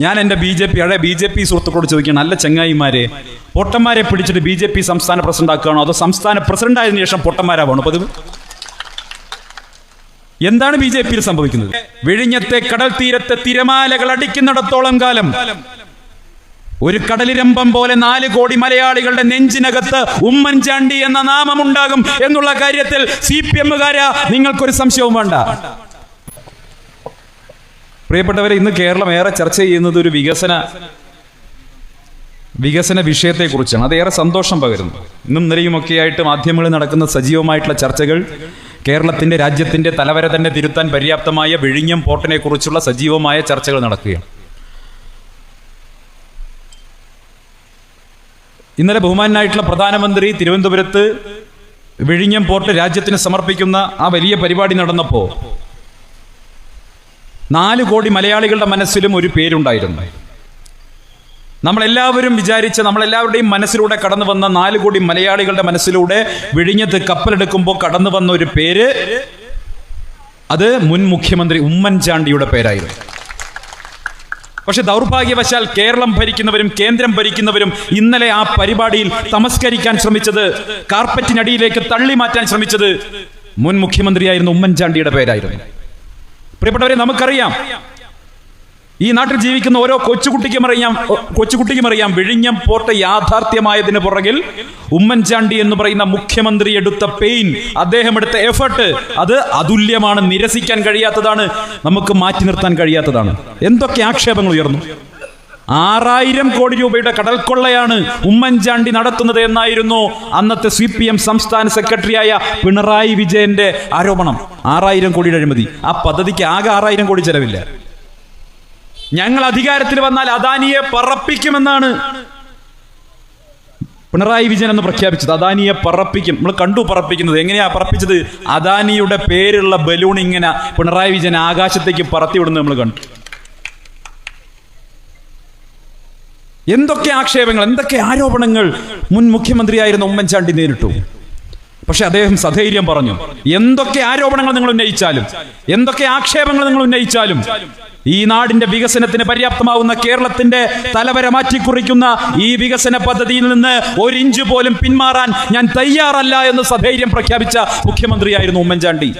ഞാൻ എന്റെ B J P അതെ ബി ജെ പി സുഹൃത്തുക്കളോട് ചോദിക്കണം നല്ല ചങ്ങായിമാരെ പൊട്ടന്മാരെ പിടിച്ചിട്ട് ബി ജെ പി സംസ്ഥാന പ്രസിഡന്റ് ആക്കുകയാണോ അതോ സംസ്ഥാന പ്രസിഡന്റ് ആയതിനു ശേഷം പൊട്ടന്മാരാവണോ പതിവ്. എന്താണ് ബി ജെ പിയിൽ സംഭവിക്കുന്നത്? വിഴിഞ്ഞത്തെ കടൽ തീരത്തെ തിരമാലകൾ അടിക്കുന്നിടത്തോളം കാലം ഒരു കടലിരമ്പം പോലെ നാല് കോടി മലയാളികളുടെ നെഞ്ചിനകത്ത് ഉമ്മൻചാണ്ടി എന്ന നാമമുണ്ടാകും എന്നുള്ള കാര്യത്തിൽ സി പി എമ്മുകാരാ നിങ്ങൾക്കൊരു സംശയവും വേണ്ട. പ്രിയപ്പെട്ടവരെ ഇന്ന് കേരളം ഏറെ ചർച്ച ചെയ്യുന്നത് ഒരു വികസന വികസന വിഷയത്തെക്കുറിച്ചാണ്. അത് ഏറെ സന്തോഷം പകരുന്നു. ഇന്നും നിലയുമൊക്കെ ആയിട്ട് മാധ്യമങ്ങളിൽ നടക്കുന്ന സജീവമായിട്ടുള്ള ചർച്ചകൾ കേരളത്തിന്റെ രാജ്യത്തിന്റെ തലവരെ തന്നെ തിരുത്താൻ പര്യാപ്തമായ വിഴിഞ്ഞം പോർട്ടിനെ കുറിച്ചുള്ള സജീവമായ ചർച്ചകൾ നടക്കുകയാണ്. ഇന്നലെ ബഹുമാനായിട്ടുള്ള പ്രധാനമന്ത്രി തിരുവനന്തപുരത്ത് വിഴിഞ്ഞം പോർട്ട് രാജ്യത്തിന് സമർപ്പിക്കുന്ന ആ വലിയ പരിപാടി നടന്നപ്പോൾ നാല് കോടി മലയാളികളുടെ മനസ്സിലും ഒരു പേരുണ്ടായിരുന്നു. നമ്മളെല്ലാവരും വിചാരിച്ച നമ്മളെല്ലാവരുടെയും മനസ്സിലൂടെ കടന്നു വന്ന നാല് കോടി മലയാളികളുടെ മനസ്സിലൂടെ വിഴിഞ്ഞത്ത് കപ്പലെടുക്കുമ്പോൾ കടന്നു വന്ന ഒരു പേര് അത് മുൻ മുഖ്യമന്ത്രി ഉമ്മൻചാണ്ടിയുടെ പേരായിരുന്നു. പക്ഷെ ദൗർഭാഗ്യവശാൽ കേരളം ഭരിക്കുന്നവരും കേന്ദ്രം ഭരിക്കുന്നവരും ഇന്നലെ ആ പരിപാടിയിൽ തമസ്കരിക്കാൻ ശ്രമിച്ചത് കാർപ്പറ്റിനടിയിലേക്ക് തള്ളി മാറ്റാൻ ശ്രമിച്ചത് മുൻ മുഖ്യമന്ത്രിയായിരുന്ന ഉമ്മൻചാണ്ടിയുടെ പേരായിരുന്നു. പ്രിയപ്പെട്ടവരെ നമുക്കറിയാം. ഈ നാട്ടിൽ ജീവിക്കുന്ന ഓരോ കൊച്ചുകുട്ടിക്കും അറിയാം കൊച്ചുകുട്ടിക്കും അറിയാം വിഴിഞ്ഞം പോർട്ട് യാഥാർത്ഥ്യമായതിന് പുറകിൽ ഉമ്മൻചാണ്ടി എന്ന് പറയുന്ന മുഖ്യമന്ത്രി എടുത്ത പെയിൻ അദ്ദേഹം എടുത്ത എഫർട്ട് അത് അതുല്യമാണ് നിരസിക്കാൻ കഴിയാത്തതാണ് നമുക്ക് മാറ്റി നിർത്താൻ കഴിയാത്തതാണ്. എന്തൊക്കെ ആക്ഷേപങ്ങൾ ഉയർന്നു? ആറായിരം കോടി രൂപയുടെ കടൽക്കൊള്ളയാണ് ഉമ്മൻചാണ്ടി നടത്തുന്നത് എന്നായിരുന്നു അന്നത്തെ സി പി എം സംസ്ഥാന സെക്രട്ടറിയായ പിണറായി വിജയന്റെ ആരോപണം. ആറായിരം കോടിയുടെ അഴിമതി. ആ പദ്ധതിക്ക് ആകെ ആറായിരം കോടി ചെലവില്ല. ഞങ്ങൾ അധികാരത്തിൽ വന്നാൽ അദാനിയെ പറപ്പിക്കുമെന്നാണ് പിണറായി വിജയൻ എന്ന് പ്രഖ്യാപിച്ചത്. അദാനിയെ പറപ്പിക്കും. നമ്മൾ കണ്ടു പറപ്പിക്കുന്നത്. എങ്ങനെയാ പറപ്പിച്ചത്? അദാനിയുടെ പേരുള്ള ബലൂൺ ഇങ്ങനെ പിണറായി വിജയൻ ആകാശത്തേക്ക് പറത്തിവിടുന്നത് നമ്മൾ കണ്ടു. എന്തൊക്കെ ആക്ഷേപങ്ങൾ എന്തൊക്കെ ആരോപണങ്ങൾ മുൻ മുഖ്യമന്ത്രിയായിരുന്ന ഉമ്മൻചാണ്ടി നേരിട്ടു? പക്ഷെ അദ്ദേഹം സധൈര്യം പറഞ്ഞു എന്തൊക്കെ ആരോപണങ്ങൾ നിങ്ങൾ ഉന്നയിച്ചാലും എന്തൊക്കെ ആക്ഷേപങ്ങൾ നിങ്ങൾ ഉന്നയിച്ചാലും ഈ നാടിന്റെ വികസനത്തിന് പര്യാപ്തമാവുന്ന കേരളത്തിന്റെ തലവര മാറ്റിക്കുറിക്കുന്ന ഈ വികസന പദ്ധതിയിൽ നിന്ന് ഒരു ഇഞ്ച് പോലും പിന്മാറാൻ ഞാൻ തയ്യാറല്ല എന്ന് സധൈര്യം പ്രഖ്യാപിച്ച മുഖ്യമന്ത്രിയായിരുന്നു ഉമ്മൻചാണ്ടി.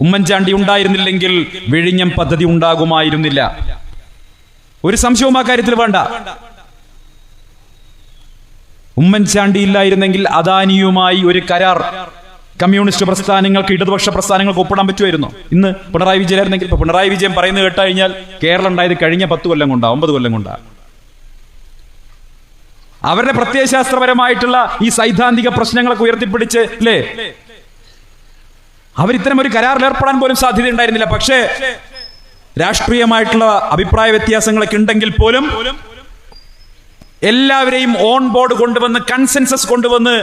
ഉമ്മൻചാണ്ടി ഉണ്ടായിരുന്നില്ലെങ്കിൽ വിഴിഞ്ഞം പദ്ധതി ഉണ്ടാകുമായിരുന്നില്ല. ഒരു സംശയവും ആ കാര്യത്തിൽ വേണ്ട. ഉമ്മൻചാണ്ടി ഇല്ലായിരുന്നെങ്കിൽ അദാനിയുമായി ഒരു കരാർ കമ്മ്യൂണിസ്റ്റ് പ്രസ്ഥാനങ്ങൾക്ക് ഇടതുപക്ഷ പ്രസ്ഥാനങ്ങൾക്ക് ഒപ്പിടാൻ പറ്റുമായിരുന്നു. ഇന്ന് പിണറായി വിജയനായിരുന്നെങ്കിൽ ഇപ്പൊ പിണറായി വിജയൻ പറയുന്നത് കേട്ട് കഴിഞ്ഞാൽ കേരളം ഉണ്ടായത് കഴിഞ്ഞ പത്ത് കൊല്ലം കൊണ്ടാ ഒമ്പത് കൊല്ലം കൊണ്ടാ. അവരുടെ പ്രത്യയശാസ്ത്രപരമായിട്ടുള്ള ഈ സൈദ്ധാന്തിക പ്രശ്നങ്ങളൊക്കെ ഉയർത്തിപ്പിടിച്ച് അല്ലേ അവരിത്തരം ഒരു കരാറിൽ ഏർപ്പെടാൻ പോലും സാധ്യത ഉണ്ടായിരുന്നില്ല പക്ഷേ രാഷ്ട്രീയമായിട്ടുള്ള അഭിപ്രായ വ്യത്യാസങ്ങളൊക്കെ ഉണ്ടെങ്കിൽ പോലും എല്ലാവരെയും ഓൺ ബോർഡ് കൊണ്ടുവന്ന് കൺസെൻസസ് കൊണ്ടുവന്ന്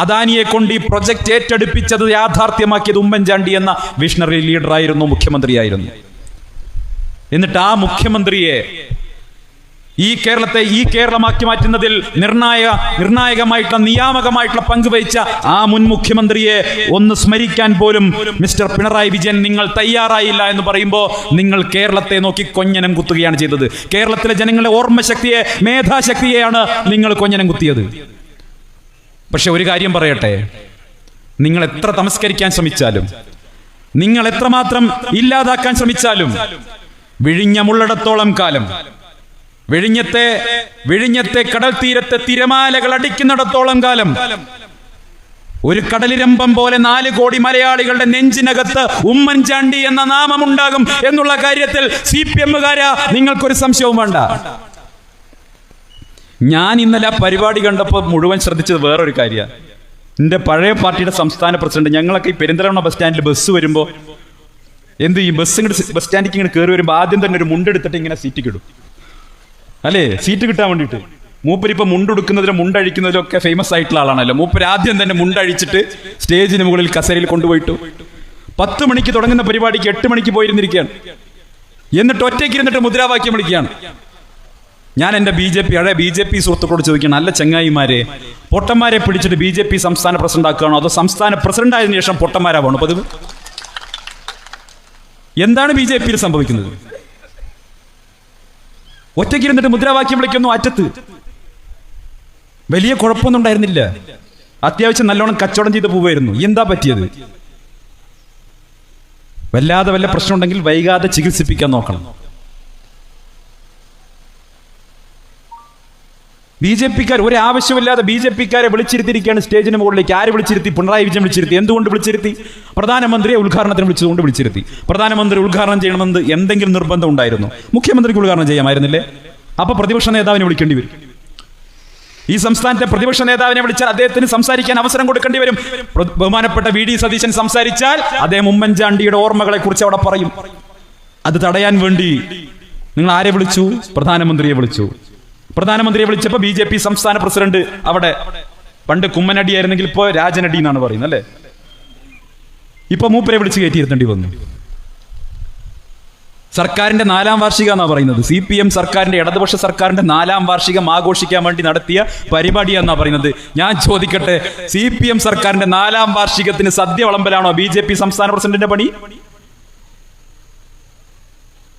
അദാനിയെ കൊണ്ട് ഈ പ്രൊജക്ട് ഏറ്റെടുപ്പിച്ചത് യാഥാർത്ഥ്യമാക്കിയത് ഉമ്മൻചാണ്ടി എന്ന വിഷണറി ലീഡറായിരുന്നു മുഖ്യമന്ത്രിയായിരുന്നു. എന്നിട്ട് ആ മുഖ്യമന്ത്രിയെ ഈ കേരളത്തെ ഈ കേരളമാക്കി മാറ്റുന്നതിൽ നിർണായക നിർണായകമായിട്ടുള്ള നിയാമകമായിട്ടുള്ള പങ്കുവഹിച്ച ആ മുൻ മുഖ്യമന്ത്രിയെ ഒന്ന് സ്മരിക്കാൻ പോലും മിസ്റ്റർ പിണറായി വിജയൻ നിങ്ങൾ തയ്യാറായില്ല എന്ന് പറയുമ്പോൾ നിങ്ങൾ കേരളത്തെ നോക്കി കൊഞ്ഞനം കുത്തുകയാണ് ചെയ്തത്. കേരളത്തിലെ ജനങ്ങളുടെ ഓർമ്മശക്തിയെ മേധാശക്തിയെയാണ് നിങ്ങൾ കൊഞ്ഞനം കുത്തിയത്. പക്ഷെ ഒരു കാര്യം പറയട്ടെ. നിങ്ങൾ എത്ര തമസ്കരിക്കാൻ ശ്രമിച്ചാലും നിങ്ങൾ എത്രമാത്രം ഇല്ലാതാക്കാൻ ശ്രമിച്ചാലും വിഴിഞ്ഞമുള്ളിടത്തോളം കാലം വിഴിഞ്ഞത്തെ വിഴിഞ്ഞത്തെ കടൽ തീരത്തെ തിരമാലകൾ അടിക്കുന്നിടത്തോളം കാലം ഒരു കടലിരമ്പം പോലെ നാല് കോടി മലയാളികളുടെ നെഞ്ചിനകത്ത് ഉമ്മൻചാണ്ടി എന്ന നാമമുണ്ടാകും എന്നുള്ള കാര്യത്തിൽ സി പി എമ്മുകാരാ നിങ്ങൾക്കൊരു സംശയവും വേണ്ട. ഞാൻ ഇന്നലെ ആ പരിപാടി കണ്ടപ്പോൾ മുഴുവൻ ശ്രദ്ധിച്ചത് വേറൊരു കാര്യമാണ് എന്റെ പഴയ പാർട്ടിയുടെ സംസ്ഥാന പ്രസിഡന്റ് ഞങ്ങളൊക്കെ ഈ പെരിന്തലമണ്ണ ബസ് സ്റ്റാൻഡിൽ ബസ് വരുമ്പോൾ എന്ത് ഈ ബസ് ഇങ്ങോട്ട് ബസ് സ്റ്റാൻഡിലേക്ക് ഇങ്ങനെ കയറി വരുമ്പോൾ ആദ്യം തന്നെ ഒരു മുണ്ടെടുത്തിട്ട് ഇങ്ങനെ സീറ്റ് കിടും അല്ലേ? സീറ്റ് കിട്ടാൻ വേണ്ടിട്ട് മൂപ്പർ ഇപ്പൊ മുണ്ടെടുക്കുന്നതിലും മുണ്ടഴിക്കുന്നതിലും ഒക്കെ ഫേമസ് ആയിട്ടുള്ള ആളാണല്ലോ. മൂപ്പര് ആദ്യം തന്നെ മുണ്ടഴിച്ചിട്ട് സ്റ്റേജിന് മുകളിൽ കസേരയിൽ കൊണ്ടുപോയിട്ടു. പത്ത് മണിക്ക് തുടങ്ങുന്ന പരിപാടിക്ക് എട്ട് മണിക്ക് പോയിരുന്നിരിക്കുകയാണ്. എന്നിട്ട് ഒറ്റയ്ക്ക് ഇരുന്നിട്ട് മുദ്രാവാക്യം വിളിക്കുകയാണ്. ഞാൻ എന്റെ ബി ജെ പി അതെ ബി ജെ പി സുഹൃത്തുക്കളോട് ചോദിക്കണം നല്ല ചങ്ങായിമാരെ പൊട്ടന്മാരെ പിടിച്ചിട്ട് ബി ജെ പി സംസ്ഥാന പ്രസിഡന്റ് ആക്കുകയാണോ? അതോ സംസ്ഥാന പ്രസിഡന്റ് ആയതിനു ശേഷം പൊട്ടന്മാരാവണോ? പതിവ്. എന്താണ് ബി ജെ പിയിൽ സംഭവിക്കുന്നത്? ഒറ്റയ്ക്കിരുന്നിട്ട് മുദ്രാവാക്യം വിളിക്കുന്നു അറ്റത്ത്. വലിയ കുഴപ്പമൊന്നും ഉണ്ടായിരുന്നില്ല. അത്യാവശ്യം നല്ലോണം കച്ചവടം ചെയ്ത് പോവായിരുന്നു എന്താ പറ്റിയത്? വല്ലാതെ വല്ല പ്രശ്നമുണ്ടെങ്കിൽ വൈകാതെ ചികിത്സിപ്പിക്കാൻ നോക്കണം. ബി ജെ പിക്കാർ ഒരു ആവശ്യമില്ലാതെ ബി ജെ പിക്കാരെ വിളിച്ചിരുത്തിയിരിക്കുകയാണ് സ്റ്റേജിന് മുകളിലേക്ക്. ആര് വിളിച്ചിരുത്തി? പിണറായി വിജയൻ വിളിച്ചിരുത്തി. എന്തുകൊണ്ട് വിളിച്ചിരുത്തി? പ്രധാനമന്ത്രിയെ ഉദ്ഘാടനത്തിന് വിളിച്ചതുകൊണ്ട് വിളിച്ചിരുത്തി. പ്രധാനമന്ത്രി ഉദ്ഘാടനം ചെയ്യണമെന്ന് എന്തെങ്കിലും നിർബന്ധം ഉണ്ടായിരുന്നു. മുഖ്യമന്ത്രിക്ക് ഉദ്ഘാടനം ചെയ്യാമായിരുന്നില്ലേ? അപ്പൊ പ്രതിപക്ഷ നേതാവിനെ വിളിക്കേണ്ടി വരും. ഈ സംസ്ഥാനത്തെ പ്രതിപക്ഷ നേതാവിനെ വിളിച്ചാൽ അദ്ദേഹത്തിന് സംസാരിക്കാൻ അവസരം കൊടുക്കേണ്ടി വരും. ബഹുമാനപ്പെട്ട വി ഡി സതീശൻ സംസാരിച്ചാൽ അദ്ദേഹം ഉമ്മൻചാണ്ടിയുടെ ഓർമ്മകളെ കുറിച്ച് അവിടെ പറയും. അത് തടയാൻ വേണ്ടി നിങ്ങൾ ആരെ വിളിച്ചു? പ്രധാനമന്ത്രിയെ വിളിച്ചു. പ്രധാനമന്ത്രിയെ വിളിച്ചപ്പോ ബി ജെ പി സംസ്ഥാന പ്രസിഡന്റ് അവിടെ പണ്ട് കുമ്മനടി ആയിരുന്നെങ്കിൽ ഇപ്പോ രാജനടി എന്നാണ് പറയുന്നത് അല്ലേ? ഇപ്പൊ മൂപ്പരെ വിളിച്ച് കയറ്റിയിരുത്തേണ്ടി വന്നു. സർക്കാരിന്റെ നാലാം വാർഷിക എന്നാ പറയുന്നത്? സി പി എം സർക്കാരിന്റെ ഇടതുപക്ഷ സർക്കാരിന്റെ നാലാം വാർഷികം ആഘോഷിക്കാൻ വേണ്ടി നടത്തിയ പരിപാടി പരിപാടിയാന്നാ പറയുന്നത്? ഞാൻ ചോദിക്കട്ടെ സി പി എം സർക്കാരിന്റെ നാലാം വാർഷികത്തിന് സദ്യ വിളമ്പലാണോ ബി ജെ പി സംസ്ഥാന പ്രസിഡന്റിന്റെ പണി?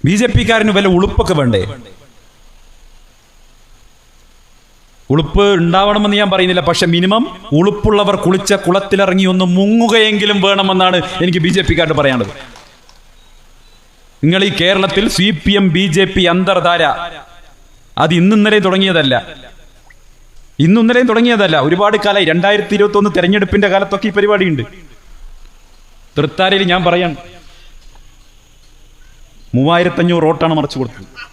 ബി ജെ പിക്കാരന് വല്ല ഉളുപ്പൊക്കെ വേണ്ടേ? ഉളുപ്പ് ഉണ്ടാവണമെന്ന് ഞാൻ പറയുന്നില്ല. പക്ഷെ മിനിമം ഉളുപ്പുള്ളവർ കുളിച്ച കുളത്തിലിറങ്ങി ഒന്ന് മുങ്ങുകയെങ്കിലും വേണമെന്നാണ് എനിക്ക് ബി ജെ പിക്കാരോട് പറയാനുള്ളത്. നിങ്ങൾ ഈ കേരളത്തിൽ C P M B J P അന്തർധാര അത് ഇന്നിന്നലെ തുടങ്ങിയതല്ല. ഇന്നിന്നലെയും തുടങ്ങിയതല്ല. ഒരുപാട് കാലമായി. രണ്ടായിരത്തി ഇരുപത്തി ഒന്ന് തെരഞ്ഞെടുപ്പിന്റെ കാലത്തൊക്കെ ഈ പരിപാടിയുണ്ട്. തൃത്താരയിൽ ഞാൻ പറയാൻ മൂവായിരത്തഞ്ഞൂറ് വോട്ടാണ് മറച്ചു കൊടുത്തത്.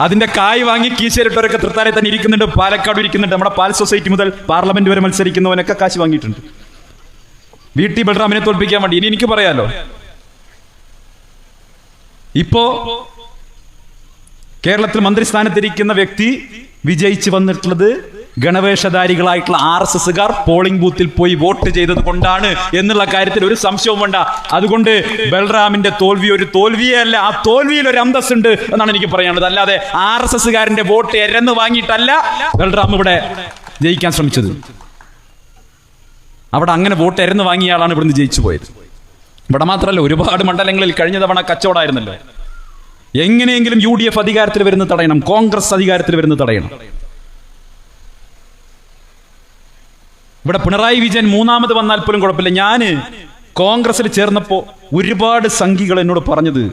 അതിന്റെ കായ് വാങ്ങി കീശേരിട്ടവരൊക്കെ തൃത്താരെ തന്നെ ഇരിക്കുന്നുണ്ട് പാലക്കാട് ഇരിക്കുന്നുണ്ട്. നമ്മുടെ പാൽ സൊസൈറ്റി മുതൽ പാർലമെന്റ് വരെ മത്സരിക്കുന്നവനൊക്കെ കാശ് വാങ്ങിയിട്ടുണ്ട്. വി ടി ബൽറാമിനെ തോൽപ്പിക്കാൻ വേണ്ടി. ഇനി എനിക്ക് പറയാലോ? ഇപ്പോ കേരളത്തിൽ മന്ത്രിസ്ഥാനത്തിരിക്കുന്ന വ്യക്തി വിജയിച്ചു വന്നിട്ടുള്ളത് ഗണവേഷധാരികളായിട്ടുള്ള ആർ എസ് എസുകാർ പോളിംഗ് ബൂത്തിൽ പോയി വോട്ട് ചെയ്തത് കൊണ്ടാണ് എന്നുള്ള കാര്യത്തിൽ ഒരു സംശയവും വേണ്ട. അതുകൊണ്ട് ബൽറാമിന്റെ തോൽവി ഒരു തോൽവിയേ അല്ല ആ തോൽവിയിൽ ഒരു അന്തസ് ഉണ്ട് എന്നാണ് എനിക്ക് പറയാനുള്ളത്. അല്ലാതെ ആർ എസ് എസുകാരന്റെ വോട്ട് എരന്ന് വാങ്ങിയിട്ടല്ല ബൽറാം ഇവിടെ ജയിക്കാൻ ശ്രമിച്ചത്. അവിടെ അങ്ങനെ വോട്ട് എരന്ന് വാങ്ങിയ ആളാണ് ഇവിടുന്ന് ജയിച്ചു പോയത്. ഇവിടെ മാത്രമല്ല ഒരുപാട് മണ്ഡലങ്ങളിൽ കഴിഞ്ഞ തവണ കച്ചവടമായിരുന്നല്ലോ. എങ്ങനെയെങ്കിലും യു ഡി എഫ് അധികാരത്തിൽ വരുന്ന തടയണം കോൺഗ്രസ് അധികാരത്തിൽ വരുന്ന തടയണം. ഇവിടെ പിണറായി വിജയൻ മൂന്നാമത് വന്നാൽ പോലും കുഴപ്പമില്ല. ഞാൻ കോൺഗ്രസിൽ ചേർന്നപ്പോൾ ഒരുപാട് സംഘികൾ എന്നോട് പറഞ്ഞത്.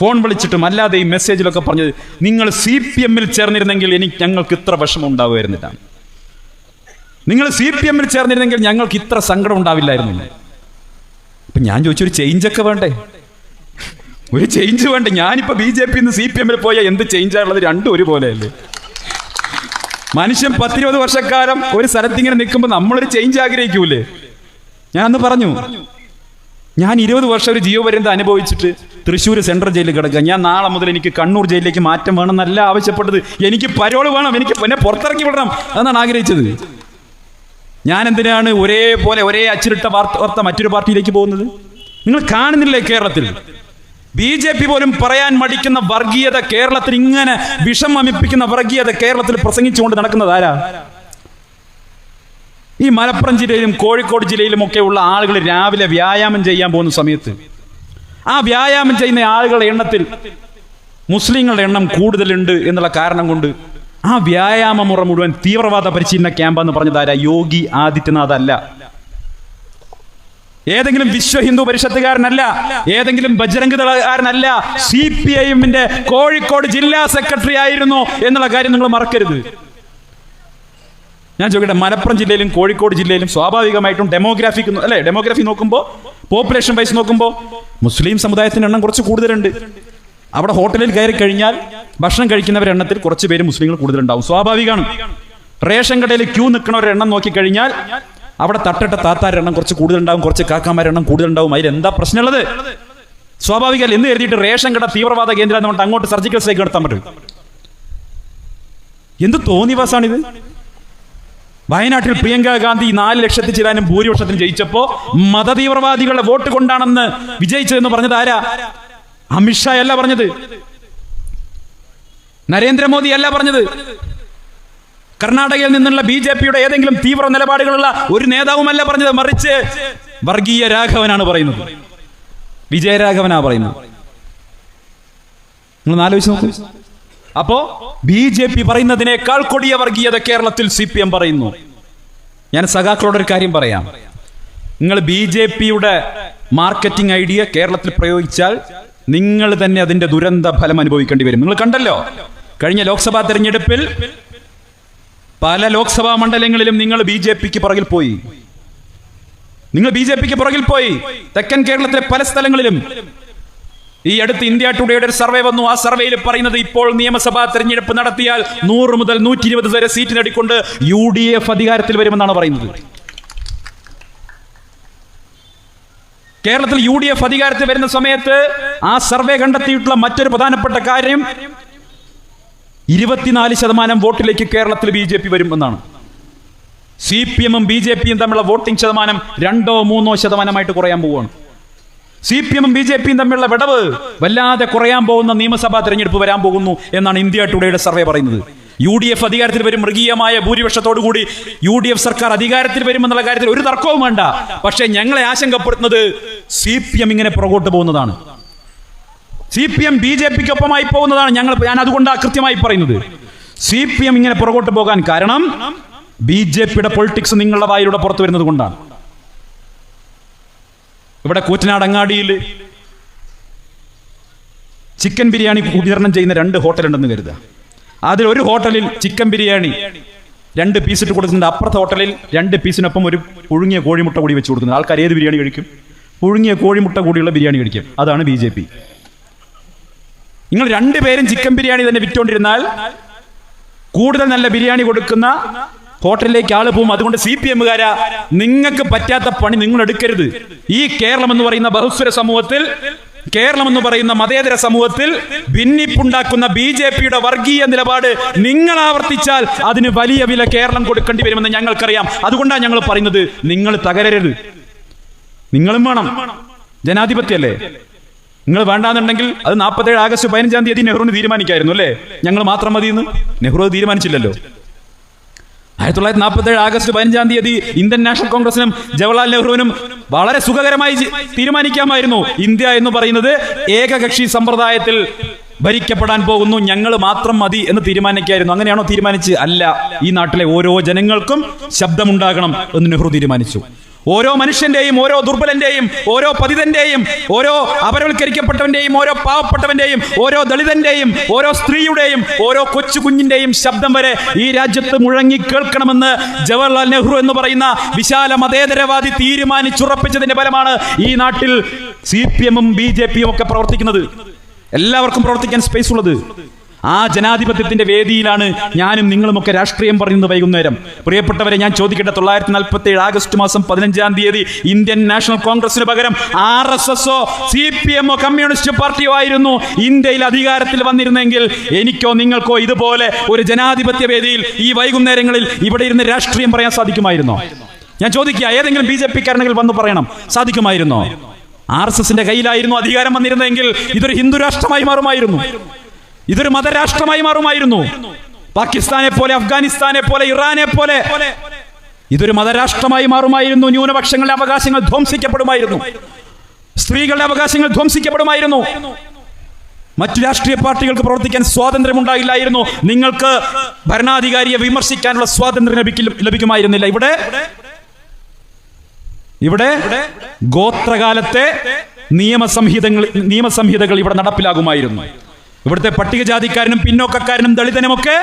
ഫോൺ വിളിച്ചിട്ടും അല്ലാതെ ഈ മെസ്സേജിലൊക്കെ പറഞ്ഞത്. നിങ്ങൾ സി പി എമ്മിൽ ചേർന്നിരുന്നെങ്കിൽ എനിക്ക് ഞങ്ങൾക്ക് ഇത്ര വിഷമം ഉണ്ടാവുമായിരുന്നില്ല. നിങ്ങൾ സി പി എമ്മിൽ ചേർന്നിരുന്നെങ്കിൽ ഞങ്ങൾക്ക് ഇത്ര സങ്കടം ഉണ്ടാവില്ലായിരുന്നു അപ്പൊ ഞാൻ ചോദിച്ചു ഒരു ചേഞ്ച് ഒക്കെ വേണ്ടേ? ഒരു ചേഞ്ച് വേണ്ടേ? ഞാനിപ്പോ B J P C P എമ്മിൽ പോയാൽ എന്ത് ചേഞ്ചാണുള്ളത് രണ്ടും ഒരുപോലെയല്ലേ? മനുഷ്യൻ പത്തിരുപത് വർഷക്കാലം ഒരു സ്ഥലത്ത് ഇങ്ങനെ നിൽക്കുമ്പോൾ നമ്മളൊരു ചേഞ്ച് ആഗ്രഹിക്കൂലേ? ഞാൻ അന്ന് പറഞ്ഞു ഞാൻ ഇരുപത് വർഷം ഒരു ജീവപര്യന്തം അനുഭവിച്ചിട്ട് തൃശ്ശൂർ സെൻട്രൽ ജയിലിൽ കിടക്കുക. ഞാൻ നാളെ മുതൽ എനിക്ക് കണ്ണൂർ ജയിലിലേക്ക് മാറ്റം വേണം എന്നല്ല ആവശ്യപ്പെട്ടത്. എനിക്ക് പരോൾ വേണം എനിക്ക് എന്നെ പുറത്തിറക്കി വിടണം എന്നാണ് ആഗ്രഹിച്ചത്. ഞാൻ എന്തിനാണ് ഒരേപോലെ ഒരേ അച്ചിരിട്ട വാർത്ത വാർത്ത മറ്റൊരു പാർട്ടിയിലേക്ക് പോകുന്നത്? നിങ്ങൾ കാണുന്നില്ലേ കേരളത്തിൽ? ബി ജെ പി പോലും പറയാൻ മടിക്കുന്ന വർഗീയത കേരളത്തിൽ ഇങ്ങനെ വിഷം അമിപ്പിക്കുന്ന വർഗീയത കേരളത്തിൽ പ്രസംഗിച്ചുകൊണ്ട് നടക്കുന്നത് ആരാ? ഈ മലപ്പുറം ജില്ലയിലും കോഴിക്കോട് ജില്ലയിലും ഒക്കെ ഉള്ള ആളുകൾ രാവിലെ വ്യായാമം ചെയ്യാൻ പോകുന്ന സമയത്ത് ആ വ്യായാമം ചെയ്യുന്ന ആളുകളുടെ എണ്ണത്തിൽ മുസ്ലിങ്ങളുടെ എണ്ണം കൂടുതലുണ്ട് എന്നുള്ള കാരണം കൊണ്ട് ആ വ്യായാമ മുറ മുഴുവൻ തീവ്രവാദ പരിശീലന ക്യാമ്പെന്ന് പറഞ്ഞത് ആരാ? യോഗി ആദിത്യനാഥ് അല്ല. ഏതെങ്കിലും വിശ്വ ഹിന്ദു പരിഷത്തുകാരനല്ല ഏതെങ്കിലും ബജരംഗ് ദളകാരനല്ല സി പി ഐ എമ്മിന്റെ കോഴിക്കോട് ജില്ലാ സെക്രട്ടറി ആയിരുന്നു എന്നുള്ള കാര്യം നിങ്ങൾ മറക്കരുത്. ഞാൻ ചോദിക്കട്ടെ മലപ്പുറം ജില്ലയിലും കോഴിക്കോട് ജില്ലയിലും സ്വാഭാവികമായിട്ടും ഡെമോഗ്രാഫിക് അല്ലെ ഡെമോഗ്രാഫി നോക്കുമ്പോൾ പോപ്പുലേഷൻ വൈസ് നോക്കുമ്പോൾ മുസ്ലിം സമുദായത്തിന്റെ എണ്ണം കുറച്ച് കൂടുതലുണ്ട്. അവിടെ ഹോട്ടലിൽ കയറി കഴിഞ്ഞാൽ ഭക്ഷണം കഴിക്കുന്നവരുടെ എണ്ണത്തിൽ കുറച്ച് പേര് മുസ്ലിങ്ങൾ കൂടുതലുണ്ടാവും. സ്വാഭാവികമാണ് റേഷൻ കടയിൽ ക്യൂ നിൽക്കുന്നവരുടെ എണ്ണം നോക്കിക്കഴിഞ്ഞാൽ അവിടെ തട്ടിട്ട താത്താരുടെ എണ്ണം കുറച്ച് കൂടുതലുണ്ടാവും കുറച്ച് കാക്കാമാരുടെ എണ്ണം കൂടുതലുണ്ടാവും. അതിൽ എന്താ പ്രശ്നമുള്ളത്? സ്വാഭാവികമല്ല എന്ന് കരുതിയിട്ട് റേഷൻ കട തീവ്രവാദ കേന്ദ്രം പറഞ്ഞിട്ട് അങ്ങോട്ട് സർജിക്കൽ സ്ട്രൈക്ക് നടത്താൻ പറ്റും. എന്ത് തോന്നിവാസാണിത്? വയനാട്ടിൽ പ്രിയങ്ക ഗാന്ധി നാല് ലക്ഷത്തി ചിലാനും ഭൂരിപക്ഷത്തിന് ജയിച്ചപ്പോ മതതീവ്രവാദികളുടെ വോട്ട് കൊണ്ടാണെന്ന് വിജയിച്ചതെന്ന് പറഞ്ഞത് ആരാ? അമിത്ഷാ അല്ല പറഞ്ഞത്. നരേന്ദ്രമോദി അല്ല പറഞ്ഞത്. കർണാടകയിൽ നിന്നുള്ള ബി ജെ പിയുടെ ഏതെങ്കിലും തീവ്ര നിലപാടുകളുള്ള ഒരു നേതാവുമല്ല പറഞ്ഞത്. മറിച്ച് വർഗീയ രാഘവനാണ് പറയുന്നത്. വിജയരാഘവനാ പറയുന്നത്. നിങ്ങൾ ആലോചിച്ച് നോക്കൂ. അപ്പോ ബി ജെ പി പറയുന്നതിനേക്കാൾ കൊടിയ വർഗീയത കേരളത്തിൽ സി പി എം പറയുന്നു. ഞാൻ സഖാക്കളോട് ഒരു കാര്യം പറയാം. നിങ്ങൾ ബി ജെ പിയുടെ മാർക്കറ്റിംഗ് ഐഡിയ കേരളത്തിൽ പ്രയോഗിച്ചാൽ നിങ്ങൾ തന്നെ അതിന്റെ ദുരന്ത ഫലം അനുഭവിക്കേണ്ടി വരും. നിങ്ങൾ കണ്ടല്ലോ? കഴിഞ്ഞ ലോക്സഭാ തെരഞ്ഞെടുപ്പിൽ പല ലോക്സഭാ മണ്ഡലങ്ങളിലും നിങ്ങൾ ബി ജെ പിക്ക് പുറകിൽ പോയി. നിങ്ങൾ ബി ജെ പിക്ക് പുറകിൽ പോയി. തെക്കൻ കേരളത്തിലെ പല സ്ഥലങ്ങളിലും. ഈ അടുത്ത് ഇന്ത്യ ടുഡേയുടെ ഒരു സർവേ വന്നു. ആ സർവേയിൽ പറയുന്നത് ഇപ്പോൾ നിയമസഭാ തെരഞ്ഞെടുപ്പ് നടത്തിയാൽ നൂറ് മുതൽ നൂറ്റി ഇരുപത് വരെ സീറ്റ് നേടിക്കൊണ്ട് യു ഡി എഫ് അധികാരത്തിൽ വരുമെന്നാണ് പറയുന്നത്. കേരളത്തിൽ യു ഡി എഫ് അധികാരത്തിൽ വരുന്ന സമയത്ത് ആ സർവേ കണ്ടെത്തിയിട്ടുള്ള മറ്റൊരു പ്രധാനപ്പെട്ട കാര്യം ഇരുപത്തിനാല് ശതമാനം വോട്ടിലേക്ക് കേരളത്തിൽ ബി ജെ പി വരും എന്നാണ്. സി പി എമ്മും ബി ജെ പിയും തമ്മിലുള്ള വോട്ടിംഗ് ശതമാനം രണ്ടോ മൂന്നോ ശതമാനമായിട്ട് കുറയാൻ പോവുകയാണ്. സി പി എമ്മും ബി ജെ പിയും തമ്മിലുള്ള വിടവ് വല്ലാതെ കുറയാൻ പോകുന്ന നിയമസഭാ തെരഞ്ഞെടുപ്പ് വരാൻ പോകുന്നു എന്നാണ് ഇന്ത്യ ടുഡേയുടെ സർവേ പറയുന്നത്. യു ഡി എഫ് അധികാരത്തിൽ വരും മൃഗീയമായ ഭൂരിപക്ഷത്തോടുകൂടി യു ഡി എഫ് സർക്കാർ അധികാരത്തിൽ വരുമെന്നുള്ള കാര്യത്തിൽ ഒരു തർക്കവും വേണ്ട. പക്ഷേ ഞങ്ങളെ ആശങ്കപ്പെടുത്തുന്നത് സി പി എം ഇങ്ങനെ പുറകോട്ട് പോകുന്നതാണ്. C P M B J പിക്ക് ഒപ്പമായി പോകുന്നതാണ് ഞങ്ങൾ ഞാൻ അതുകൊണ്ടാണ് കൃത്യമായി പറയുന്നത്. സി പി എം ഇങ്ങനെ പുറകോട്ട് പോകാൻ കാരണം ബി ജെ പിയുടെ പൊളിറ്റിക്സ് നിങ്ങളുടെ വായിലൂടെ പുറത്തു വരുന്നത് കൊണ്ടാണ്. ഇവിടെ കൂറ്റനാട് അങ്ങാടിയിൽ ചിക്കൻ ബിരിയാണി വിതരണം ചെയ്യുന്ന രണ്ട് ഹോട്ടലുണ്ടെന്ന് കരുതുക. അതിൽ ഒരു ഹോട്ടലിൽ ചിക്കൻ ബിരിയാണി രണ്ട് പീസ് ഇട്ട് കൊടുക്കുന്നുണ്ട് അപ്പുറത്തെ ഹോട്ടലിൽ രണ്ട് പീസിനൊപ്പം ഒരു പുഴുങ്ങിയ കോഴിമുട്ട കൂടി വെച്ച് കൊടുക്കുന്നത് ആൾക്കാർ ഏത് ബിരിയാണി കഴിക്കും? പുഴുങ്ങിയ കോഴിമുട്ട കൂടിയുള്ള ബിരിയാണി കഴിക്കും. അതാണ് ബി നിങ്ങൾ രണ്ടുപേരും ചിക്കൻ ബിരിയാണി തന്നെ വിറ്റുകൊണ്ടിരുന്നാൽ കൂടുതൽ നല്ല ബിരിയാണി കൊടുക്കുന്ന ഹോട്ടലിലേക്ക് ആൾ പോകും. അതുകൊണ്ട് സി പി എമ്മുകാരാ നിങ്ങൾക്ക് പറ്റാത്ത പണി നിങ്ങൾ എടുക്കരുത്. ഈ കേരളം എന്ന് പറയുന്ന ബഹുസ്വര സമൂഹത്തിൽ കേരളം എന്ന് പറയുന്ന മതേതര സമൂഹത്തിൽ ഭിന്നിപ്പുണ്ടാക്കുന്ന ബി ജെ പിയുടെ വർഗീയ നിലപാട് നിങ്ങൾ ആവർത്തിച്ചാൽ അതിന് വലിയ വില കേരളം കൊടുക്കേണ്ടി വരുമെന്ന് ഞങ്ങൾക്കറിയാം. അതുകൊണ്ടാണ് ഞങ്ങൾ പറയുന്നത് നിങ്ങൾ തകരരുത്. നിങ്ങളും വേണം. ജനാധിപത്യല്ലേ? നിങ്ങൾ വേണ്ടാന്നുണ്ടെങ്കിൽ അത് നാൽപ്പത്തേഴ് ആഗസ്റ്റ് പതിനഞ്ചാം തീയതി നെഹ്റുവിന് തീരുമാനിക്കായിരുന്നു അല്ലേ? ഞങ്ങൾ മാത്രം മതി എന്ന് നെഹ്റു തീരുമാനിച്ചില്ലല്ലോ. ആയിരത്തി തൊള്ളായിരത്തി നാൽപ്പത്തേഴ് ആഗസ്റ്റ് പതിനഞ്ചാം തീയതി ഇന്ത്യൻ നാഷണൽ കോൺഗ്രസിനും ജവഹർലാൽ നെഹ്റുവിനും വളരെ സുഖകരമായി തീരുമാനിക്കാമായിരുന്നു ഇന്ത്യ എന്ന് പറയുന്നത് ഏകകക്ഷി സമ്പ്രദായത്തിൽ ഭരിക്കപ്പെടാൻ പോകുന്നു ഞങ്ങൾ മാത്രം മതി എന്ന് തീരുമാനിക്കായിരുന്നു. അങ്ങനെയാണോ തീരുമാനിച്ച്? അല്ല. ഈ നാട്ടിലെ ഓരോ ജനങ്ങൾക്കും ശബ്ദമുണ്ടാകണം എന്ന് നെഹ്റു തീരുമാനിച്ചു. ഓരോ മനുഷ്യന്റെയും ഓരോ ദുർബലന്റെയും ഓരോ പതിതന്റെയും ഓരോ അപരവൽക്കരിക്കപ്പെട്ടവന്റെയും ഓരോ പാവപ്പെട്ടവന്റെയും ഓരോ ദളിതന്റെയും ഓരോ സ്ത്രീയുടെയും ഓരോ കൊച്ചു കുഞ്ഞിന്റെയും ശബ്ദം വരെ ഈ രാജ്യത്ത് മുഴങ്ങി കേൾക്കണമെന്ന് ജവഹർലാൽ നെഹ്റു എന്ന് പറയുന്ന വിശാല മതേതരവാദി തീരുമാനിച്ചുറപ്പിച്ചതിന്റെ ഫലമാണ് ഈ നാട്ടിൽ സി പി എമ്മും ബി ജെ പിയും ഒക്കെ പ്രവർത്തിക്കുന്നത്. എല്ലാവർക്കും പ്രവർത്തിക്കാൻ സ്പേസ് ഉള്ളത്. ആ ജനാധിപത്യത്തിന്റെ വേദിയിലാണ് ഞാനും നിങ്ങളുമൊക്കെ രാഷ്ട്രീയം പറയുന്നത് വൈകുന്നേരം. പ്രിയപ്പെട്ടവരെ ഞാൻ ചോദിക്കട്ടെ തൊള്ളായിരത്തി നാൽപ്പത്തി ഏഴ് ആഗസ്റ്റ് മാസം പതിനഞ്ചാം തീയതി ഇന്ത്യൻ നാഷണൽ കോൺഗ്രസിന് പകരം ആർ എസ് എസോ സി പി എമ്മോ കമ്മ്യൂണിസ്റ്റ് പാർട്ടിയോ ആയിരുന്നു ഇന്ത്യയിൽ അധികാരത്തിൽ വന്നിരുന്നെങ്കിൽ എനിക്കോ നിങ്ങൾക്കോ ഇതുപോലെ ഒരു ജനാധിപത്യ വേദിയിൽ ഈ വൈകുന്നേരങ്ങളിൽ ഇവിടെ ഇരുന്ന് രാഷ്ട്രീയം പറയാൻ സാധിക്കുമായിരുന്നോ? ഞാൻ ചോദിക്കുക ഏതെങ്കിലും ബി ജെ പി കാരണെങ്കിൽ വന്ന് പറയണം സാധിക്കുമായിരുന്നോ? ആർ എസ് എസിന്റെ കയ്യിലായിരുന്നു അധികാരം വന്നിരുന്നെങ്കിൽ ഇതൊരു ഹിന്ദു രാഷ്ട്രമായി മാറുമായിരുന്നു. ഇതൊരു മതരാഷ്ട്രമായി മാറുമായിരുന്നു. പാകിസ്ഥാനെ പോലെ അഫ്ഗാനിസ്ഥാനെ പോലെ ഇറാനെ പോലെ ഇതൊരു മതരാഷ്ട്രമായി മാറുമായിരുന്നു. ന്യൂനപക്ഷങ്ങളുടെ അവകാശങ്ങൾ ധ്വംസിക്കപ്പെടുമായിരുന്നു. സ്ത്രീകളുടെ അവകാശങ്ങൾ ധ്വംസിക്കപ്പെടുമായിരുന്നു. മറ്റു രാഷ്ട്രീയ പാർട്ടികൾക്ക് പ്രവർത്തിക്കാൻ സ്വാതന്ത്ര്യം ഉണ്ടായില്ലായിരുന്നു നിങ്ങൾക്ക് ഭരണാധികാരിയെ വിമർശിക്കാനുള്ള സ്വാതന്ത്ര്യം ലഭിക്കുമായിരുന്നില്ല. ഇവിടെ ഇവിടെ ഗോത്രകാലത്തെ നിയമസംഹിതങ്ങൾ നിയമസംഹിതകൾ ഇവിടെ നടപ്പിലാകുമായിരുന്നു. ഇവിടുത്തെ പട്ടികജാതിക്കാരനും പിന്നോക്കക്കാരനും ദളിതനുമൊക്കെ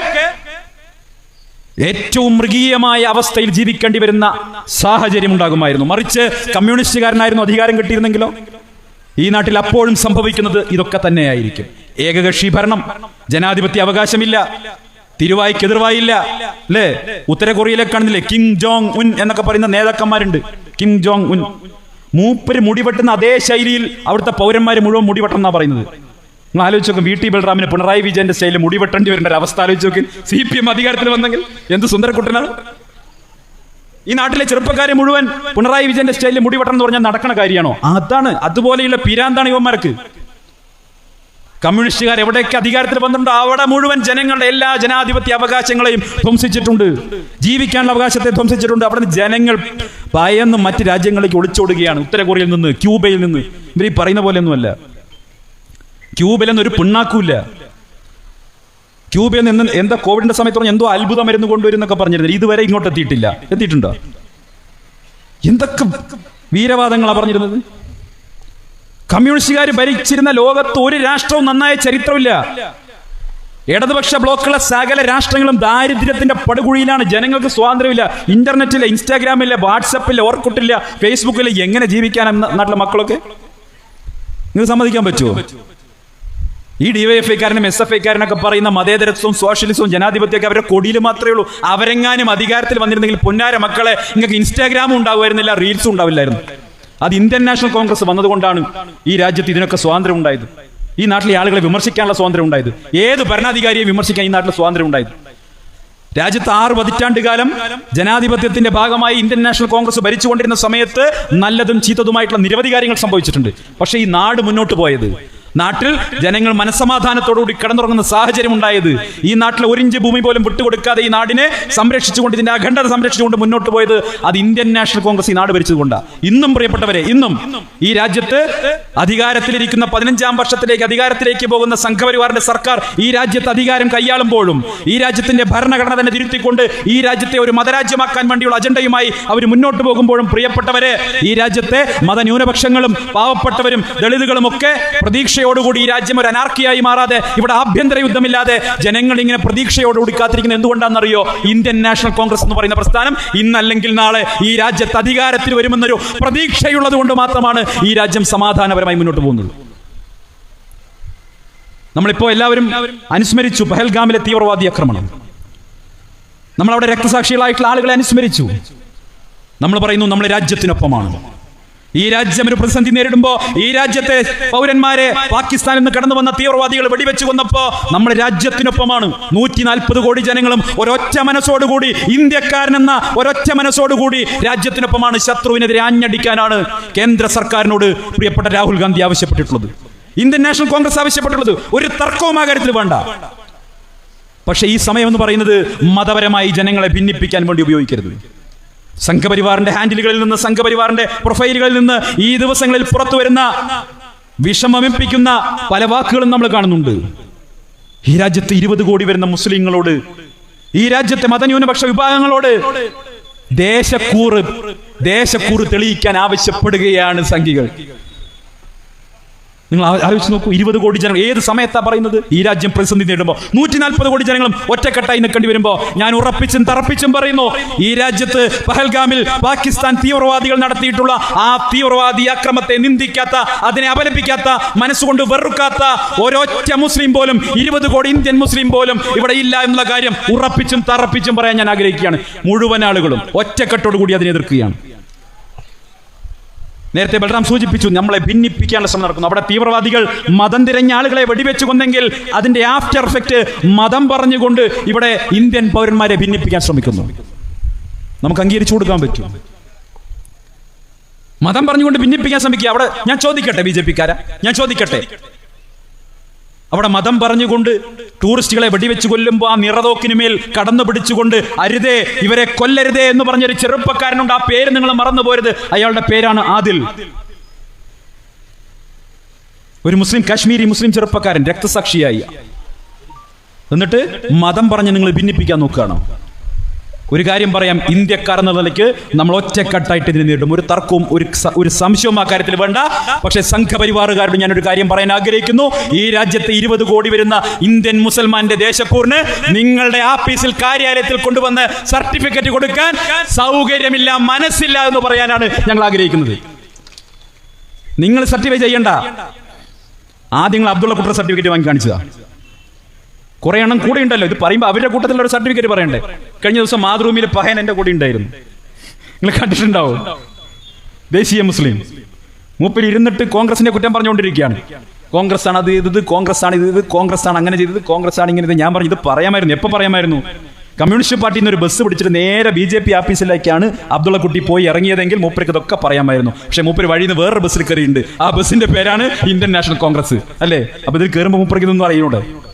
ഏറ്റവും മൃഗീയമായ അവസ്ഥയിൽ ജീവിക്കേണ്ടി വരുന്ന സാഹചര്യം ഉണ്ടാകുമായിരുന്നു. മറിച്ച് കമ്മ്യൂണിസ്റ്റുകാരനായിരുന്നു അധികാരം കിട്ടിയിരുന്നെങ്കിലോ? ഈ നാട്ടിൽ അപ്പോഴും സംഭവിക്കുന്നത് ഇതൊക്കെ തന്നെയായിരിക്കും. ഏകകക്ഷി ഭരണം ജനാധിപത്യ അവകാശമില്ല തിരുവായിക്ക് എതിർവായില്ല അല്ലേ? ഉത്തര കൊറിയയിലെ കാണുന്നില്ലേ കിം ജോങ് ഉൻ എന്നൊക്കെ പറയുന്ന നേതാക്കന്മാരുണ്ട്. Kim Jong Un. മൂപ്പര് മുടിവെട്ടുന്ന അതേ ശൈലിയിൽ അവിടുത്തെ പൗരന്മാര് മുഴുവൻ മുടിവെട്ടെന്നാ പറയുന്നത്. നിങ്ങൾ ആലോചിച്ച് നോക്കും വി ടി ബൽറാമിന് പിണറായി വിജയന്റെ സ്റ്റൈലിൽ മുടിവെട്ടേണ്ടി വരേണ്ട ഒരു അവസ്ഥ ആലോചിച്ച് നോക്കി. സി പി എം അധികാരത്തിൽ വന്നെങ്കിൽ എന്ത് സുന്ദരക്കുട്ടനാണ്? ഈ നാട്ടിലെ ചെറുപ്പക്കാരെ മുഴുവൻ പിണറായി വിജയന്റെ സ്റ്റൈലിൽ മുടിവെട്ടണം എന്ന് പറഞ്ഞാൽ നടക്കണ കാര്യമാണോ? അതാണ് അതുപോലെയുള്ള പിരാന്താണ് ഇവന്മാർക്ക് കമ്മ്യൂണിസ്റ്റുകാർ എവിടെയൊക്കെ അധികാരത്തിൽ വന്നിട്ടുണ്ടോ അവിടെ മുഴുവൻ ജനങ്ങളുടെ എല്ലാ ജനാധിപത്യ അവകാശങ്ങളെയും ധ്വംസിച്ചിട്ടുണ്ട്. ജീവിക്കാനുള്ള അവകാശത്തെ ധ്വംസിച്ചിട്ടുണ്ട്. അവിടെ നിന്ന് ജനങ്ങൾ ഭയന്ന് മറ്റ് രാജ്യങ്ങളിലേക്ക് ഒളിച്ചോടുകയാണ്. ഉത്തര കൊറിയയിൽ നിന്ന് ക്യൂബയിൽ നിന്ന്. ഇവർ ഈ പറയുന്ന പോലെയൊന്നുമല്ല. ക്യൂബിലൊന്നും ഒരു പിണ്ണാക്കൂല്ല. ക്യൂബയിൽ നിന്ന് എന്താ കോവിഡിന്റെ സമയത്ത് പറഞ്ഞ എന്തോ അത്ഭുത മരുന്ന് കൊണ്ടുവരുന്നൊക്കെ പറഞ്ഞിരുന്നില്ല. ഇതുവരെ ഇങ്ങോട്ട് എത്തിയിട്ടില്ല. എത്തിയിട്ടുണ്ടോ? എന്തൊക്കെ വീരവാദങ്ങളാണ് പറഞ്ഞിരുന്നത്? കമ്മ്യൂണിസ്റ്റുകാർ ഭരിച്ചിരുന്ന ലോകത്ത് ഒരു രാഷ്ട്രവും നന്നായ ചരിത്രമില്ല. ഇടതുപക്ഷ ബ്ലോക്കുള്ള സകല രാഷ്ട്രങ്ങളും ദാരിദ്ര്യത്തിന്റെ പടുകുഴിയിലാണ്. ജനങ്ങൾക്ക് സ്വാതന്ത്ര്യമില്ല. ഇന്റർനെറ്റില്ല ഇൻസ്റ്റാഗ്രാമില്ല വാട്സപ്പില്ല ഓർക്കുട്ടില്ല ഫേസ്ബുക്കില്ല. എങ്ങനെ ജീവിക്കാനാണ് നാട്ടിലെ മക്കളൊക്കെ? നിങ്ങൾ സമ്മതിക്കാൻ പറ്റുമോ? ഈ ഡിവൈഎഫ്ഐക്കാരനും എസ് എഫ് ഐക്കാരനൊക്കെ പറയുന്ന മതേതരത്വവും സോഷ്യലിസവും ജനാധിപത്യമൊക്കെ അവരുടെ കൊടിയിൽ മാത്രമേ ഉള്ളൂ. അവരെങ്ങാനും അധികാരത്തിൽ വന്നിരുന്നെങ്കിൽ പൊന്നാര മക്കളെ നിങ്ങൾക്ക് ഇൻസ്റ്റാഗ്രാമും ഉണ്ടാവുമായിരുന്നില്ല റീൽസും ഉണ്ടാവില്ലായിരുന്നു. അത് ഇന്ത്യൻ നാഷണൽ കോൺഗ്രസ് വന്നതുകൊണ്ടാണ് ഈ രാജ്യത്ത് ഇതിനൊക്കെ സ്വാതന്ത്ര്യം ഉണ്ടായത്. ഈ നാട്ടിലെ ആളുകളെ വിമർശിക്കാനുള്ള സ്വാതന്ത്ര്യം ഉണ്ടായത്. ഏത് ഭരണാധികാരിയെ വിമർശിക്കാൻ ഈ നാട്ടിൽ സ്വാതന്ത്ര്യം ഉണ്ടായത്? രാജ്യത്ത് ആറ് പതിറ്റാണ്ട് കാലം ജനാധിപത്യത്തിന്റെ ഭാഗമായി ഇന്ത്യൻ നാഷണൽ കോൺഗ്രസ് ഭരിച്ചുകൊണ്ടിരുന്ന സമയത്ത് നല്ലതും ചീത്തതുമായിട്ടുള്ള നിരവധി കാര്യങ്ങൾ സംഭവിച്ചിട്ടുണ്ട്. പക്ഷേ ഈ നാട് മുന്നോട്ട് പോയത് നാട്ടിൽ ജനങ്ങൾ മനസ്സമാധാനത്തോടുകൂടി കിടന്നുറങ്ങുന്ന സാഹചര്യം ഉണ്ടായത് ഈ നാട്ടിലെ ഒരിഞ്ച് ഭൂമി പോലും വിട്ടുകൊടുക്കാതെ ഈ നാടിനെ സംരക്ഷിച്ചുകൊണ്ട് ഇതിന്റെ അഖണ്ഡത സംരക്ഷിച്ചുകൊണ്ട് മുന്നോട്ട് പോയത് അത് ഇന്ത്യൻ നാഷണൽ കോൺഗ്രസ് ഈ നാട് ഭരിച്ചതുകൊണ്ടാണ് ഇന്നും പ്രിയപ്പെട്ടവരെ ഇന്നും ഈ രാജ്യത്ത് അധികാരത്തിലിരിക്കുന്ന പതിനഞ്ചാം വർഷത്തിലേക്ക് അധികാരത്തിലേക്ക് പോകുന്ന സംഘപരിവാറിന്റെ സർക്കാർ ഈ രാജ്യത്ത് അധികാരം കൈയാളുമ്പോഴും ഈ രാജ്യത്തിന്റെ ഭരണഘടന തന്നെ തിരുത്തിക്കൊണ്ട് ഈ രാജ്യത്തെ ഒരു മതരാജ്യമാക്കാൻ വേണ്ടിയുള്ള അജണ്ടയുമായി അവർ മുന്നോട്ട് പോകുമ്പോഴും പ്രിയപ്പെട്ടവരെ ഈ രാജ്യത്തെ മതന്യൂനപക്ഷങ്ങളും പാവപ്പെട്ടവരും ദളിതുകളും ഒക്കെ പ്രതീക്ഷയോടുകൂടി ഈ രാജ്യം ഒരു അനാർക്കിയായി മാറാതെ ഇവിടെ ആഭ്യന്തര യുദ്ധമില്ലാതെ ജനങ്ങൾ ഇങ്ങനെ പ്രതീക്ഷയോടുകൂടി കാത്തിരിക്കുന്നത് എന്തുകൊണ്ടാണെന്നറിയോ? ഇന്ത്യൻ നാഷണൽ കോൺഗ്രസ് എന്ന് പറയുന്ന പ്രസ്ഥാനം ഇന്നല്ലെങ്കിൽ നാളെ ഈ രാജ്യത്ത് അധികാരത്തിൽ വരുമെന്നൊരു പ്രതീക്ഷയുള്ളത് കൊണ്ട് മാത്രമാണ് ഈ രാജ്യം സമാധാനപരമായി മുന്നോട്ട് പോകുന്നത്. നമ്മളിപ്പോ എല്ലാവരും അനുസ്മരിച്ചു പഹൽഗാമിലെ തീവ്രവാദി ആക്രമണം. നമ്മളവിടെ രക്തസാക്ഷികളായിട്ടുള്ള ആളുകളെ അനുസ്മരിച്ചു. നമ്മൾ പറയുന്നു നമ്മൾ രാജ്യത്തിനൊപ്പമാണ്. ഈ രാജ്യം ഒരു പ്രതിസന്ധി നേരിടുമ്പോൾ ഈ രാജ്യത്തെ പൗരന്മാരെ പാകിസ്ഥാനിൽ നിന്ന് കടന്നു വന്ന തീവ്രവാദികൾ വെടിവെച്ച് കൊന്നപ്പോ നമ്മുടെ രാജ്യത്തിനൊപ്പമാണ് നൂറ്റി നാൽപ്പത് കോടി ജനങ്ങളും ഒരൊറ്റ മനസ്സോടുകൂടി ഇന്ത്യക്കാരനെന്ന ഒരൊറ്റ മനസ്സോടുകൂടി രാജ്യത്തിനൊപ്പമാണ് ശത്രുവിനെതിരെ ആഞ്ഞടിക്കാനാണ് കേന്ദ്ര സർക്കാരിനോട് പ്രിയപ്പെട്ട രാഹുൽ ഗാന്ധി ആവശ്യപ്പെട്ടിട്ടുള്ളത്. ഇന്ത്യൻ നാഷണൽ കോൺഗ്രസ് ആവശ്യപ്പെട്ടിട്ടുള്ളത്. ഒരു തർക്കവും ആ കാര്യത്തിൽ വേണ്ട. പക്ഷെ ഈ സമയം എന്ന് പറയുന്നത് മതപരമായി ജനങ്ങളെ ഭിന്നിപ്പിക്കാൻ വേണ്ടി ഉപയോഗിക്കരുത്. സംഘപരിവാറിന്റെ ഹാൻഡിലുകളിൽ നിന്ന് സംഘപരിവാറിന്റെ പ്രൊഫൈലുകളിൽ നിന്ന് ഈ ദിവസങ്ങളിൽ പുറത്തു വരുന്ന വിഷമമിപ്പിക്കുന്ന പല വാക്കുകളും നമ്മൾ കാണുന്നുണ്ട്. ഈ രാജ്യത്ത് ഇരുപത് കോടി വരുന്ന മുസ്ലിങ്ങളോട് ഈ രാജ്യത്തെ മതന്യൂനപക്ഷ വിഭാഗങ്ങളോട് ദേശക്കൂറ് ദേശക്കൂറ് തെളിയിക്കാൻ ആവശ്യപ്പെടുകയാണ് സംഘികൾ. നിങ്ങൾ ആലോചിച്ച് നോക്കൂ ഇരുപത് കോടി ജനങ്ങൾ ഏത് സമയത്താണ് പറയുന്നത്? ഈ രാജ്യം പ്രതിസന്ധി നേടുമ്പോൾ നൂറ്റി നാൽപ്പത് കോടി ജനങ്ങളും ഒറ്റക്കെട്ടായി നിൽക്കേണ്ടി വരുമ്പോൾ ഞാൻ ഉറപ്പിച്ചും തറപ്പിച്ചും പറയുന്നു ഈ രാജ്യത്ത് പഹൽഗാമിൽ പാകിസ്ഥാൻ തീവ്രവാദികൾ നടത്തിയിട്ടുള്ള ആ തീവ്രവാദി അക്രമത്തെ നിന്ദിക്കാത്ത അതിനെ അപലപിക്കാത്ത മനസ്സുകൊണ്ട് വെറുക്കാത്ത ഒരൊറ്റ മുസ്ലിം പോലും ഇരുപത് കോടി ഇന്ത്യൻ മുസ്ലിം പോലും ഇവിടെ ഇല്ല എന്നുള്ള കാര്യം ഉറപ്പിച്ചും തറപ്പിച്ചും പറയാൻ ഞാൻ ആഗ്രഹിക്കുകയാണ്. മുഴുവൻ ആളുകളും ഒറ്റക്കെട്ടോടുകൂടി അതിനെ എതിർക്കുകയാണ്. നേരത്തെ ബലറാം സൂചിപ്പിച്ചു നമ്മളെ ഭിന്നിപ്പിക്കാനുള്ള ശ്രമം നടക്കുന്നു. അവിടെ തീവ്രവാദികൾ മതം തിരഞ്ഞ ആളുകളെ വെടിവെച്ചു കൊന്നെങ്കിൽ അതിന്റെ ആഫ്റ്റർ എഫക്റ്റ് മതം പറഞ്ഞുകൊണ്ട് ഇവിടെ ഇന്ത്യൻ പൗരന്മാരെ ഭിന്നിപ്പിക്കാൻ ശ്രമിക്കുന്നു. നമുക്ക് അംഗീകരിച്ചു കൊടുക്കാൻ പറ്റും. മതം പറഞ്ഞുകൊണ്ട് ഭിന്നിപ്പിക്കാൻ ശ്രമിക്കുക. അവിടെ ഞാൻ ചോദിക്കട്ടെ ബി ജെ പിക്കാരാ? ഞാൻ ചോദിക്കട്ടെ? അവിടെ മതം പറഞ്ഞുകൊണ്ട് ടൂറിസ്റ്റുകളെ വെടിവെച്ച് കൊല്ലുമ്പോൾ ആ നിറതോക്കിന് മേൽ കടന്നു പിടിച്ചുകൊണ്ട് അരുതേ ഇവരെ കൊല്ലരുതേ എന്ന് പറഞ്ഞൊരു ചെറുപ്പക്കാരനുണ്ട്. ആ പേര് നിങ്ങൾ മറന്നു പോരുത്. അയാളുടെ പേരാണ് ആദിൽ. ഒരു മുസ്ലിം കാശ്മീരി മുസ്ലിം ചെറുപ്പക്കാരൻ രക്തസാക്ഷിയായി. എന്നിട്ട് മതം പറഞ്ഞ് നിങ്ങൾ ഭിന്നിപ്പിക്കാൻ നോക്കുകയാണോ? ഒരു കാര്യം പറയാം ഇന്ത്യക്കാർ എന്ന നിലയ്ക്ക് നമ്മൾ ഒറ്റക്കെട്ടായിട്ട് ഇതിനെ നേരിടും. ഒരു തർക്കവും ഒരു ഒരു സംശയവും ആ കാര്യത്തിൽ വേണ്ട. പക്ഷേ സംഘപരിവാറുകാരോട് ഞാനൊരു കാര്യം പറയാൻ ആഗ്രഹിക്കുന്നു. ഈ രാജ്യത്തെ ഇരുപത് കോടി വരുന്ന ഇന്ത്യൻ മുസൽമാന്റെ ദേശക്കൂറിന് നിങ്ങളുടെ ആഫീസിൽ കാര്യാലയത്തിൽ കൊണ്ടുവന്ന് സർട്ടിഫിക്കറ്റ് കൊടുക്കാൻ സൗകര്യമില്ല മനസ്സില്ല എന്ന് പറയാനാണ് ഞങ്ങൾ ആഗ്രഹിക്കുന്നത്. നിങ്ങൾ സർട്ടിഫൈ ചെയ്യണ്ട. ആദ്യം അബ്ദുള്ള കുട്ടർ സർട്ടിഫിക്കറ്റ് വാങ്ങി കാണിച്ചതാ. കുറെ എണ്ണം കൂടെ ഉണ്ടല്ലോ. ഇത് പറയുമ്പോൾ അവരുടെ കൂട്ടത്തിൽ ഒരു സർട്ടിഫിക്കറ്റ് പറയണ്ടേ? കഴിഞ്ഞ ദിവസം മാതൃഭൂമിയിൽ പഹയൻ എന്റെ കൂടെ ഉണ്ടായിരുന്നു. നിങ്ങൾ കണ്ടിട്ടുണ്ടാവും. ദേശീയ മുസ്ലിം. മൂപ്പര് ഇരുന്നിട്ട് കോൺഗ്രസിനെ കുറ്റം പറഞ്ഞുകൊണ്ടിരിക്കുകയാണ്. കോൺഗ്രസ് ആണ് അത് ചെയ്തത് കോൺഗ്രസ് ആണ് ഇത് കോൺഗ്രസ് ആണ് അങ്ങനെ ചെയ്തത് കോൺഗ്രസ് ആണ് ഇങ്ങനെ ഇത് ഞാൻ പറഞ്ഞു ഇത് പറയാമായിരുന്നു. എപ്പോൾ പറയാമായിരുന്നു? കമ്മ്യൂണിസ്റ്റ് പാർട്ടിയിൽ നിന്ന് ഒരു ബസ് പിടിച്ചിട്ട് നേരെ ബി ജെ പി ഓഫീസിലേക്കാണ് അബ്ദുള്ളക്കുട്ടി പോയി ഇറങ്ങിയതെങ്കിൽ മൂപ്പർക്ക് ഇതൊക്കെ പറയാമായിരുന്നു. പക്ഷേ മൂപ്പര് വഴിയിൽ നിന്ന് വേറൊരു ബസ്സിൽ കയറിയിട്ടുണ്ട്. ആ ബസ്സിന്റെ പേരാണ് ഇന്ത്യൻ നാഷണൽ കോൺഗ്രസ്. അല്ലേ? അപ്പൊ ഇതിൽ കയറുമ്പോൾ മൂപ്പർക്ക് ഇതൊന്നും അറിയുന്നുണ്ട്